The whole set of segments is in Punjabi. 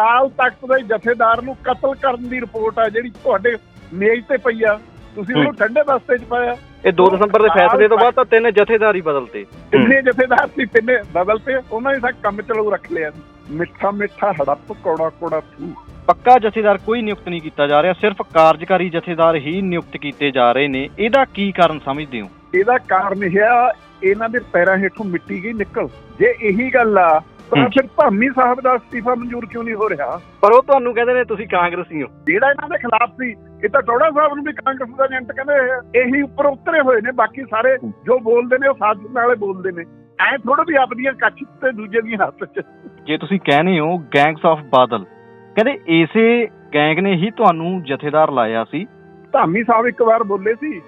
ਅਕਾਲ ਤਖਤ ਦੇ ਜਥੇਦਾਰ ਨੂੰ ਕਤਲ ਕਰਨ ਦੀ ਰਿਪੋਰਟ ਆ ਜਿਹੜੀ ਤੁਹਾਡੇ ਮੇਜ਼ ਤੇ ਪਈ ਆ। ਤੁਸੀਂ ਉਹਨੂੰ। ਠੰਡੇ ਬਸਤੇ 'ਚ ਪਾਇਆ। ਇਹ 2 ਦਸੰਬਰ ਦੇ ਫੈਸਲੇ ਤੋਂ ਬਾਅਦ ਤਾਂ ਤਿੰਨ ਜਥੇਦਾਰ ਹੀ ਬਦਲਤੇ। ਕਿੰਨੇ ਜਥੇਦਾਰ ਸੀ ਤਿੰਨੇ ਬਦਲ ਤੇ ਉਹਨਾਂ ਨੇ ਤਾਂ ਕੰਮ ਚਲਾਉ ਰੱਖ ਲਿਆ ਮਿੱਠਾ ਮਿੱਠਾ ਹੜੱਪ ਕੌੜਾ ਕੌੜਾ ਥੂ। ਪੱਕਾ ਜਥੇਦਾਰ ਕੋਈ ਨਿਯੁਕਤ ਨਹੀਂ ਕੀਤਾ ਜਾ ਰਿਹਾ ਸਿਰਫ ਕਾਰਜਕਾਰੀ ਜਥੇਦਾਰ ਹੀ ਨਿਯੁਕਤ ਕੀਤੇ ਜਾ ਰਹੇ ਨੇ। ਇਹਦਾ ਕੀ ਕਾਰਨ ਸਮਝਦੇ ਹੋ? ਇਹਦਾ ਕਾਰਨ ਇਹ ਆ ਇਹਨਾਂ ਦੇ ਪੈਰਾਂ ਹੇਠੋਂ ਮਿੱਟੀ ਗਈ ਨਿਕਲ। ਜੇ ਇਹੀ ਗੱਲ ਆ ਤਾਂ। ਫਿਰ ਧਾਮੀ ਸਾਹਿਬ ਦਾ ਅਸਤੀਫਾ ਮਨਜ਼ੂਰ ਕਿਉਂ ਨਹੀਂ ਹੋ ਰਿਹਾ? ਪਰ ਉਹ ਤੁਹਾਨੂੰ ਕਹਿੰਦੇ ਨੇ ਤੁਸੀਂ ਕਾਂਗਰਸੀ ਹੋ। ਜਿਹੜਾ ਇਹਨਾਂ ਦੇ ਖਿਲਾਫ ਸੀ ਇਹ ਤਾਂ ਟੋੜਾ ਸਾਹਿਬ ਨੂੰ ਵੀ ਕਾਂਗਰਸ ਦਾ ਏਜੰਟ ਕਹਿੰਦੇ। ਇਹੀ ਉੱਪਰ ਉਤਰੇ ਹੋਏ ਨੇ ਬਾਕੀ ਸਾਰੇ ਜੋ ਬੋਲਦੇ ਨੇ ਉਹ ਸਾਜ਼ਿਸ਼ ਨਾਲੇ ਬੋਲਦੇ ਨੇ। ਐ ਥੋੜਾ ਵੀ ਆਪਦੀਆਂ ਕੱਚ ਤੇ ਦੂਜੇ ਦੀਆਂ ਹੱਥ 'ਚ। ਜੇ ਤੁਸੀਂ ਕਹਿੰਦੇ ਹੋ ਗੈਂਗਸ ਆਫ ਬਾਦਲ ਕਹਿੰਦੇ ਇਸੇ ਗੈਂਗ ਨੇ ਹੀ ਤੁਹਾਨੂੰ ਜਥੇਦਾਰ ਲਾਇਆ ਸੀ। ਧਾਮੀ ਸਾਹਿਬ ਇੱਕ ਵਾਰ ਬੋਲੇ ਸੀ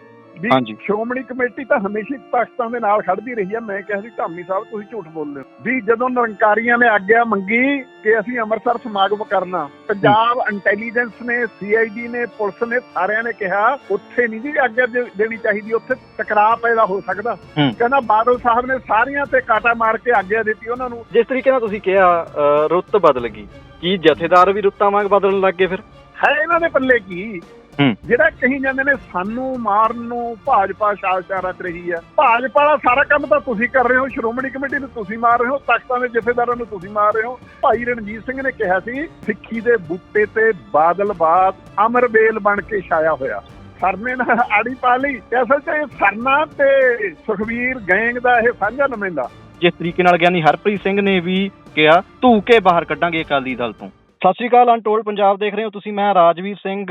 ਵੀ। ਸ਼੍ਰੋਮਣੀ ਕਮੇਟੀ ਤਾਂ ਹਮੇਸ਼ਾ ਹੀ ਪਾਕਿਸਤਾਨ ਦੇ ਨਾਲ ਖੜਦੀ ਰਹੀ ਆ ਮੈਂ ਕਿਹਾ ਸੀ ਧਾਮੀ ਸਾਹਿਬ ਤੁਸੀਂ ਝੂਠ ਬੋਲਦੇ ਹੋ ਵੀ ਜਦੋਂ ਨਿਰੰਕਾਰੀਆਂ ਨੇ ਆਗਿਆ ਮੰਗੀ ਕਿ ਅਸੀਂ ਅੰਮ੍ਰਿਤਸਰ ਸਮਾਗਮ ਕਰਨਾ ਪੰਜਾਬ ਇੰਟੈਲੀਜੈਂਸ ਨੇ ਸੀਆਈਡੀ ਨੇ ਪੁਲਿਸ ਨੇ ਸਾਰਿਆਂ ਨੇ ਕਿਹਾ ਉੱਥੇ ਨਹੀਂ ਜੀ ਆਗਿਆ ਦੇਣੀ ਚਾਹੀਦੀ ਉੱਥੇ ਟਕਰਾਅ ਪੈਦਾ ਹੋ ਸਕਦਾ ਹੂੰ। ਕਹਿੰਦਾ ਬਾਦਲ ਸਾਹਿਬ ਨੇ ਸਾਰੀਆਂ ਤੇ ਕਾਟਾ ਮਾਰ ਕੇ ਆਗਿਆ ਦਿੱਤੀ ਉਹਨਾਂ ਨੂੰ ਜਿਸ ਤਰੀਕੇ ਨਾਲ ਤੁਸੀਂ ਕਿਹਾ ਰੁੱਤ ਬਦਲ ਗਈ ਕੀ ਜਥੇਦਾਰ ਵੀ ਰੁੱਤਾਂ ਵਾਂਗ ਬਦਲਣ ਲੱਗ ਗਏ ਫਿਰ ਹੈ ਇਹਨਾਂ ਦੇ ਪੱਲੇ ਕੀ ਹੂੰ। ਜਿਹੜਾ ਕਹੀ ਜਾਂਦੇ ਨੇ ਸਾਨੂੰ ਮਾਰਨ ਨੂੰ ਭਾਜਪਾ ਸ਼ਾਸਾ ਰਚ ਰਹੀ ਹੈ। ਭਾਜਪਾ ਦਾ ਸਾਰਾ ਕੰਮ ਤਾਂ ਤੁਸੀਂ ਕਰ ਰਹੇ ਹੋ ਸ਼੍ਰੋਮਣੀ ਕਮੇਟੀ ਨੂੰ ਤੁਸੀਂ ਮਾਰ ਰਹੇ ਹੋ ਤਖਤਾਂ ਦੇ ਜਥੇਦਾਰਾਂ ਨੂੰ ਤੁਸੀਂ ਮਾਰ ਰਹੇ ਹੋ। ਭਾਈ ਰਣਜੀਤ ਸਿੰਘ ਨੇ ਕਿਹਾ ਸੀ ਸਿੱਖੀ ਦੇ ਬੂਟੇ ਤੇ ਬਾਦਲਬਾਦ ਅਮਰਬੇਲ ਬਣ ਕੇ ਛਾਇਆ ਹੋਇਆ। ਸਰਨੇ ਨਾਲ ਆੜੀ ਪਾ ਲਈ ਅਸਲ 'ਚ ਇਹ ਸਰਨਾ ਤੇ ਸੁਖਵੀਰ ਗੈਂਗ ਦਾ ਇਹ ਸਾਂਝਾ ਨੁਮਾਇੰਦਾ। ਜਿਸ ਤਰੀਕੇ ਨਾਲ ਗਿਆਨੀ ਹਰਪ੍ਰੀਤ ਸਿੰਘ ਨੇ ਵੀ ਕਿਹਾ ਧੂ ਕੇ ਬਾਹਰ ਕੱਢਾਂਗੇ ਅਕਾਲੀ ਦਲ ਤੋਂ। ਸਤਿ ਸ਼੍ਰੀ ਅਕਾਲ ਅਨਟੋਲਡ ਪੰਜਾਬ ਦੇਖ ਰਹੇ ਹੋ ਤੁਸੀਂ। ਮੈਂ ਰਾਜਵੀਰ ਸਿੰਘ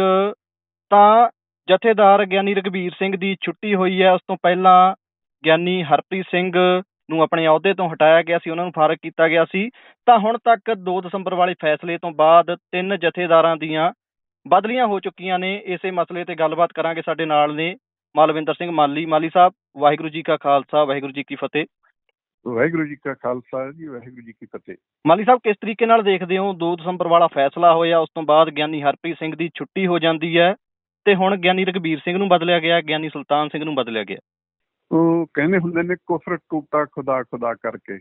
ਤਾਂ ਜਥੇਦਾਰ ਗਿਆਨੀ ਰਗਵੀਰ ਸਿੰਘ ਦੀ ਛੁੱਟੀ ਹੋਈ ਹੈ। ਉਸ ਤੋਂ ਪਹਿਲਾਂ ਗਿਆਨੀ ਹਰਪ੍ਰੀਤ ਸਿੰਘ ਨੂੰ ਆਪਣੇ ਅਹੁਦੇ ਤੋਂ ਹਟਾਇਆ ਗਿਆ ਸੀ। ਉਹਨਾਂ ਨੂੰ ਫਾਰਗ ਕੀਤਾ ਗਿਆ ਸੀ। ਤਾਂ ਹੁਣ ਤੱਕ 2 ਦਸੰਬਰ ਵਾਲੇ ਫੈਸਲੇ ਤੋਂ ਬਾਅਦ ਤਿੰਨ ਜਥੇਦਾਰਾਂ ਦੀਆਂ ਬਦਲੀਆਂ ਹੋ ਚੁੱਕੀਆਂ ਨੇ। ਇਸੇ ਮਸਲੇ ਤੇ ਗੱਲਬਾਤ ਕਰਾਂਗੇ ਸਾਡੇ ਨਾਲ ਨੇ ਮਾਲਵਿੰਦਰ ਸਿੰਘ ਮਾਲੀ। ਮਾਲੀ ਸਾਹਿਬ ਵਾਹਿਗੁਰੂ ਜੀ ਕਾ ਖਾਲਸਾ ਵਾਹਿਗੁਰੂ ਜੀ ਕੀ ਫਤਿਹ। ਵਾਹਿਗੁਰੂ ਜੀ ਕਾ ਖਾਲਸਾ ਜੀ ਵਾਹਿਗੁਰੂ ਜੀ ਕੀ ਫਤਿਹ। ਮਾਲੀ ਸਾਹਿਬ ਕਿਸ ਤਰੀਕੇ ਨਾਲ ਦੇਖਦੇ ਹੋ? 2 ਦਸੰਬਰ ਵਾਲਾ ਫੈਸਲਾ ਹੋਇਆ ਉਸ ਤੋਂ ਬਾਅਦ ਗਿਆਨੀ ਹਰਪ੍ਰੀਤ ਸਿੰਘ ਦੀ ਛੁੱਟੀ ਹੋ ਜਾਂਦੀ ਹੈ। ਤੇ ਹੁਣ ਗਿਆਨੀ ਰਘਬੀਰ ਸਿੰਘ ਨੂੰ ਬਦਲਿਆ ਗਿਆ ਗਿਆਨੀ ਸੁਲਤਾਨ ਸਿੰਘ ਨੂੰ ਬਦਲਿਆ ਗਿਆ ਉਹ ਕਹਿੰਦੇ ਹੁੰਦੇ ਨੇ ਕੁਫਰ ਟੂਟਾ ਖੁਦਾ ਖੁਦਾ ਕਰਕੇ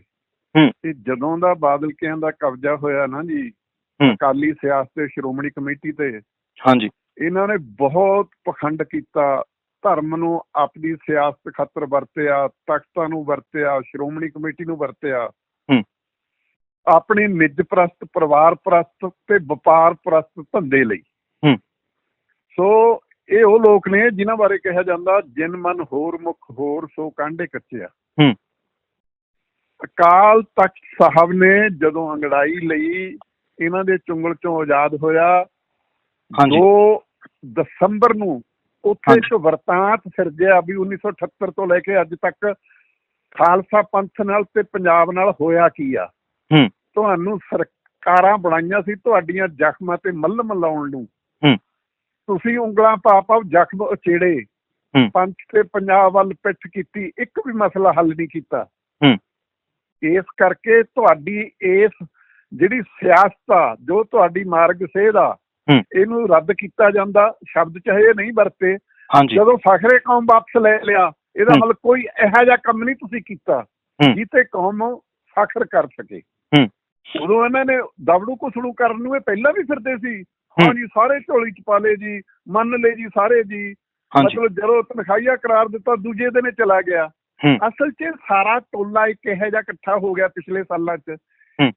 ਹੂੰ। ਤੇ ਜਦੋਂ ਦਾ ਬਾਦਲ ਕਿਆਂ ਦਾ ਕਬਜ਼ਾ ਹੋਇਆ ਨਾ ਜੀ। ਅਕਾਲੀ ਸਿਆਸਤ ਤੇ ਸ਼੍ਰੋਮਣੀ ਕਮੇਟੀ ਤੇ ਹਾਂਜੀ ਇਹਨਾਂ ਨੇ ਬਹੁਤ ਪਖੰਡ ਕੀਤਾ ਧਰਮ ਨੂੰ ਆਪਣੀ ਸਿਆਸਤ ਖਾਤਰ ਵਰਤਿਆ ਤਖਤਾਂ ਨੂੰ ਵਰਤਿਆ ਸ਼੍ਰੋਮਣੀ ਕਮੇਟੀ ਨੂੰ ਵਰਤਿਆ ਹੂੰ। ਆਪਣੀ ਨਿੱਜ ਪ੍ਰਸਤ ਪਰਿਵਾਰ ਪ੍ਰਸਤ ਤੇ ਵਪਾਰ ਪ੍ਰਸਤ ਧੰਦੇ ਲਈ। ਸੋ ਇਹ ਉਹ ਲੋਕ ਨੇ ਜਿਨ੍ਹਾਂ ਬਾਰੇ ਕਿਹਾ ਜਾਂਦਾ ਜਿਨ ਮਨ ਹੋਰ ਮੁਖ ਹੋਰ ਸੋ ਕਾਂਡੇ ਕੱਚਿਆ ਹੂੰ। ਅਕਾਲ ਤਖਤ ਸਾਹਿਬ ਨੇ ਜਦੋਂ ਅੰਗੜਾਈ ਲਈ ਇਹਨਾਂ ਦੇ ਚੁੰਗਲ ਚੋਂ ਆਜ਼ਾਦ ਹੋਇਆ ਹਾਂਜੀ 2 ਦਸੰਬਰ ਨੂੰ ਉੱਥੇ। ਇੱਕ ਵਰਤਾਂਤ ਸਿਰਜਿਆ ਵੀ 1978 ਤੋਂ ਲੈ ਕੇ ਅੱਜ ਤੱਕ ਖਾਲਸਾ ਪੰਥ ਨਾਲ ਤੇ ਪੰਜਾਬ ਨਾਲ ਹੋਇਆ ਕੀ ਆ ਹੂੰ। ਤੁਹਾਨੂੰ ਸਰਕਾਰਾਂ ਬਣਾਈਆਂ ਸੀ ਤੁਹਾਡੀਆਂ ਜ਼ਖਮਾਂ ਤੇ ਮੱਲਮ ਲਾਉਣ ਨੂੰ ਹੂੰ। ਤੁਸੀਂ ਉਂਗਲਾਂ ਪਾ ਪਾ ਜ਼ਖਮ ਉਚੇੜੇ। ਪੰਥ ਤੇ ਪੰਜਾਬ ਵੱਲ ਪਿੱਠ ਕੀਤੀ ਇੱਕ ਵੀ ਮਸਲਾ ਹੱਲ ਨਹੀਂ ਕੀਤਾ। ਇਸ ਕਰਕੇ ਤੁਹਾਡੀ ਇਸ ਜਿਹੜੀ ਸਿਆਸਤ ਆ ਜੋ ਤੁਹਾਡੀ ਮਾਰਗ ਸੇਧ ਆ। ਇਹਨੂੰ ਰੱਦ ਕੀਤਾ ਜਾਂਦਾ ਸ਼ਬਦ ਚਾਹੇ ਨਹੀਂ ਵਰਤੇ ਜਦੋਂ ਫਖਰੇ ਕੌਮ ਵਾਪਸ ਲੈ ਲਿਆ ਇਹਦਾ। ਮਤਲਬ ਕੋਈ ਇਹੋ ਜਿਹਾ ਕੰਮ ਨਹੀਂ ਤੁਸੀਂ ਕੀਤਾ। ਜਿੱਤੇ ਕੌਮ ਫਖਰ ਕਰ ਸਕੇ। ਉਦੋਂ ਇਹਨਾਂ ਨੇ ਦਬੜੂ ਕੁਸੜੂ ਕਰਨ ਨੂੰ ਇਹ ਪਹਿਲਾਂ ਵੀ ਫਿਰਦੇ ਸੀ ਹਾਂ। ਜੀ ਸਾਰੇ ਝੋਲੀ ਚ ਪਾ ਲਏ ਜੀ ਮੰਨ ਲਏ ਜੀ ਸਾਰੇ ਜੀ। ਮਤਲਬ ਜਦੋਂ ਤਨਖਾਹੀਆ ਕਰਾਰ ਦਿੱਤਾ ਦੂਜੇ ਦਿਨ ਇਹ ਚਲਾ ਗਿਆ। ਅਸਲ 'ਚ ਸਾਰਾ ਟੋਲਾ ਇੱਕ ਇਹੋ ਜਿਹਾ ਇਕੱਠਾ ਹੋ ਗਿਆ ਪਿਛਲੇ ਸਾਲਾਂ 'ਚ।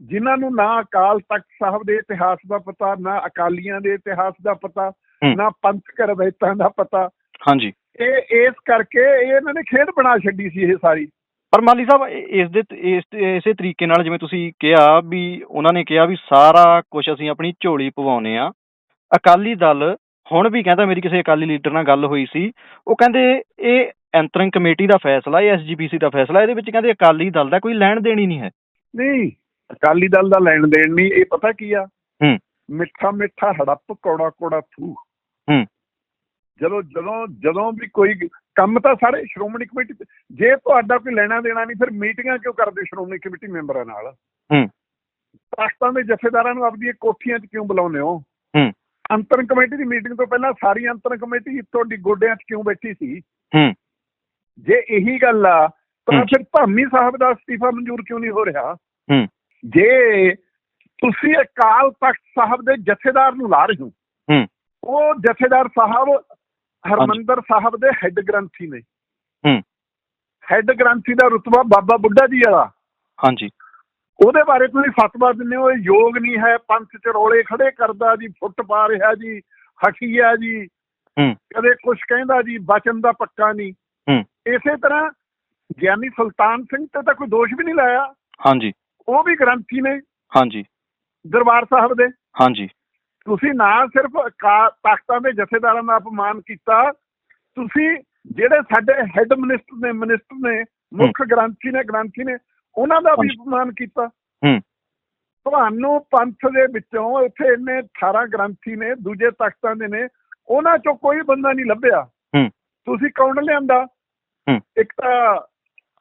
ਜਿਨ੍ਹਾਂ ਨੂੰ ਨਾ ਅਕਾਲ ਤਖਤ ਸਾਹਿਬ ਦੇ ਇਤਿਹਾਸ ਦਾ ਪਤਾ ਨਾ ਅਕਾਲੀਆਂ ਦੇ ਇਤਿਹਾਸ ਦਾ ਪਤਾ। ਨਾ ਪੰਥਕ ਰਵਾਇਤਾਂ ਦਾ ਪਤਾ। ਹਾਂਜੀ ਇਹ ਇਸ ਕਰਕੇ ਇਹ ਇਹਨਾਂ ਨੇ ਖੇਡ ਬਣਾ ਛੱਡੀ ਸੀ ਇਹ ਸਾਰੀ। ਪਰ ਮਾਲੀ ਸਾਹਿਬ ਇਸ ਦੇ ਇਸ ਇਸੇ ਤਰੀਕੇ ਨਾਲ ਜਿਵੇਂ ਤੁਸੀਂ ਕਿਹਾ ਵੀ ਉਹਨਾਂ ਨੇ ਕਿਹਾ ਵੀ ਸਾਰਾ ਕੁਝ ਅਸੀਂ ਆਪਣੀ ਝੋਲੀ ਪਵਾਉਨੇ ਆ ਅਕਾਲੀ ਦਲ ਹੁਣ ਵੀ ਕਹਿੰਦਾ ਮੇਰੀ ਕਿਸੇ ਅਕਾਲੀ ਲੀਡਰ ਨਾਲ ਗੱਲ ਹੋਈ ਸੀ ਉਹ ਕਹਿੰਦੇ ਇਹ ਐਂਤਰਿੰਗ ਕਮੇਟੀ ਦਾ ਫੈਸਲਾ ਇਹ ਐਸਜੀਪੀਸੀ ਦਾ ਫੈਸਲਾ ਇਹਦੇ ਵਿੱਚ ਕਹਿੰਦੇ ਅਕਾਲੀ ਦਲ ਦਾ ਕੋਈ ਲੈਣ ਦੇਣ ਹੀ ਨਹੀਂ ਹੈ ਨਹੀਂ ਅਕਾਲੀ ਦਲ ਦਾ ਲੈਣ ਦੇਣ ਨਹੀਂ ਇਹ ਪਤਾ ਕੀ ਆ ਹੂੰ। ਮਿੱਠਾ ਮਿੱਠਾ ਹੜੱਪ ਕੌੜਾ ਕੌੜਾ ਥੂ ਹੂੰ। ਜਦੋਂ ਜਦੋਂ ਜਦੋਂ ਵੀ ਕੋਈ ਕੰਮ ਤਾਂ ਸਾਰੇ ਸ਼੍ਰੋਮਣੀ ਕਮੇਟੀ ਜੇ ਤੁਹਾਡਾ ਕੋਈ ਲੈਣਾ ਦੇਣਾ ਨਹੀਂ ਫਿਰ ਮੀਟਿੰਗਾਂ ਕਿਉਂ ਕਰਦੇ ਸ਼੍ਰੋਮਣੀ ਕਮੇਟੀ ਮੈਂਬਰਾਂ ਨਾਲ ਹੂੰ। ਤਖਤਾਂ ਦੇ ਜਥੇਦਾਰਾਂ ਨੂੰ ਆਪਦੀਆਂ ਕੋਠੀਆਂ 'ਚ ਕਿਉਂ ਬੁਲਾਉਂਦੇ ਹੋ ਹੂੰ। ਅੰਤਰ ਕਮੇਟੀ ਦੀ ਮੀਟਿੰਗ ਤੋਂ ਪਹਿਲਾਂ ਸਾਰੀ ਅੰਤਰ ਕਮੇਟੀ ਤੁਹਾਡੀ ਗੋਡਿਆਂ 'ਚ ਕਿਉਂ ਬੈਠੀ ਸੀ? ਹੂੰ। ਜੇ ਇਹੀ ਗੱਲ ਆ ਤਾਂ। ਫਿਰ ਧਾਮੀ ਸਾਹਿਬ ਦਾ ਅਸਤੀਫਾ ਮਨਜ਼ੂਰ ਕਿਉਂ ਨਹੀਂ ਹੋ ਰਿਹਾ? ਹੂੰ। ਜੇ ਤੁਸੀਂ ਅਕਾਲ ਤਖਤ ਸਾਹਿਬ ਦੇ ਜਥੇਦਾਰ ਨੂੰ ਲਾ ਰਹੇ ਹੋ ਹੂੰ। ਉਹ ਜਥੇਦਾਰ ਸਾਹਿਬ ਹਰਮੰਦਰ ਸਾਹਿਬ ਦੇ ਹੈੱਡ ਗ੍ਰੰਥੀ ਨੇ। ਹੂੰ। ਹੈੱਡ ਗ੍ਰੰਥੀ ਦਾ ਰੁਤਬਾ ਬਾਬਾ ਬੁੱਢਾ ਜੀ ਵਾਲਾ। ਹਾਂਜੀ। ਉਹਦੇ ਬਾਰੇ ਤੁਸੀਂ ਫਤਵਾ ਦਿੰਦੇ ਹੋ ਇਹ ਯੋਗ ਨਹੀਂ ਹੈ ਪੰਥ ਚ ਰੋਲੇ ਖੜੇ ਕਰਦਾ ਜੀ ਫੁੱਟ ਪਾ ਰਿਹਾ ਜੀ ਹਕੀਆ ਜੀ। ਹੂੰ। ਕਦੇ ਕੁਝ ਕਹਿੰਦਾ ਜੀ ਬਚਨ ਦਾ ਪੱਕਾ ਨਹੀਂ। ਹੂੰ। ਇਸੇ ਤਰ੍ਹਾਂ ਗਿਆਨੀ ਸੁਲਤਾਨ ਸਿੰਘ ਤੇ ਤਾਂ ਕੋਈ ਦੋਸ਼ ਵੀ ਨਹੀਂ ਲਾਇਆ। ਹਾਂਜੀ। ਉਹ ਵੀ ਗ੍ਰੰਥੀ ਨੇ। ਹਾਂਜੀ। ਦਰਬਾਰ ਸਾਹਿਬ ਦੇ। ਹਾਂਜੀ। ਤੁਸੀਂ ਨਾ ਸਿਰਫ ਤਖਤਾਂ ਦੇ ਜਥੇਦਾਰਾਂ ਦਾ ਅਪਮਾਨ ਕੀਤਾ। ਤੁਸੀਂ ਜਿਹੜੇ ਸਾਡੇ ਹੈੱਡ ਮਿਨਿਸਟਰ ਨੇ ਮਿਨਿਸਟਰ ਨੇ ਮੁੱਖ ਗ੍ਰੰਥੀ ਨੇ ਗ੍ਰੰਥੀ ਨੇ ਉਹਨਾਂ ਦਾ ਵੀ। ਅਪਮਾਨ ਕੀਤਾ। ਹੂੰ। ਤੁਹਾਨੂੰ ਪੰਥ ਦੇ ਵਿੱਚੋਂ ਇੱਥੇ ਇੰਨੇ 18 ਗ੍ਰੰਥੀ ਨੇ ਦੂਜੇ ਤਖਤਾਂ ਦੇ ਨੇ ਉਹਨਾਂ ਚੋਂ ਕੋਈ ਬੰਦਾ ਨਹੀਂ ਲੱਭਿਆ। ਹੂੰ। ਤੁਸੀਂ ਕੌਣ ਲਿਆਂਦਾ? ਹੂੰ। ਇੱਕ ਤਾਂ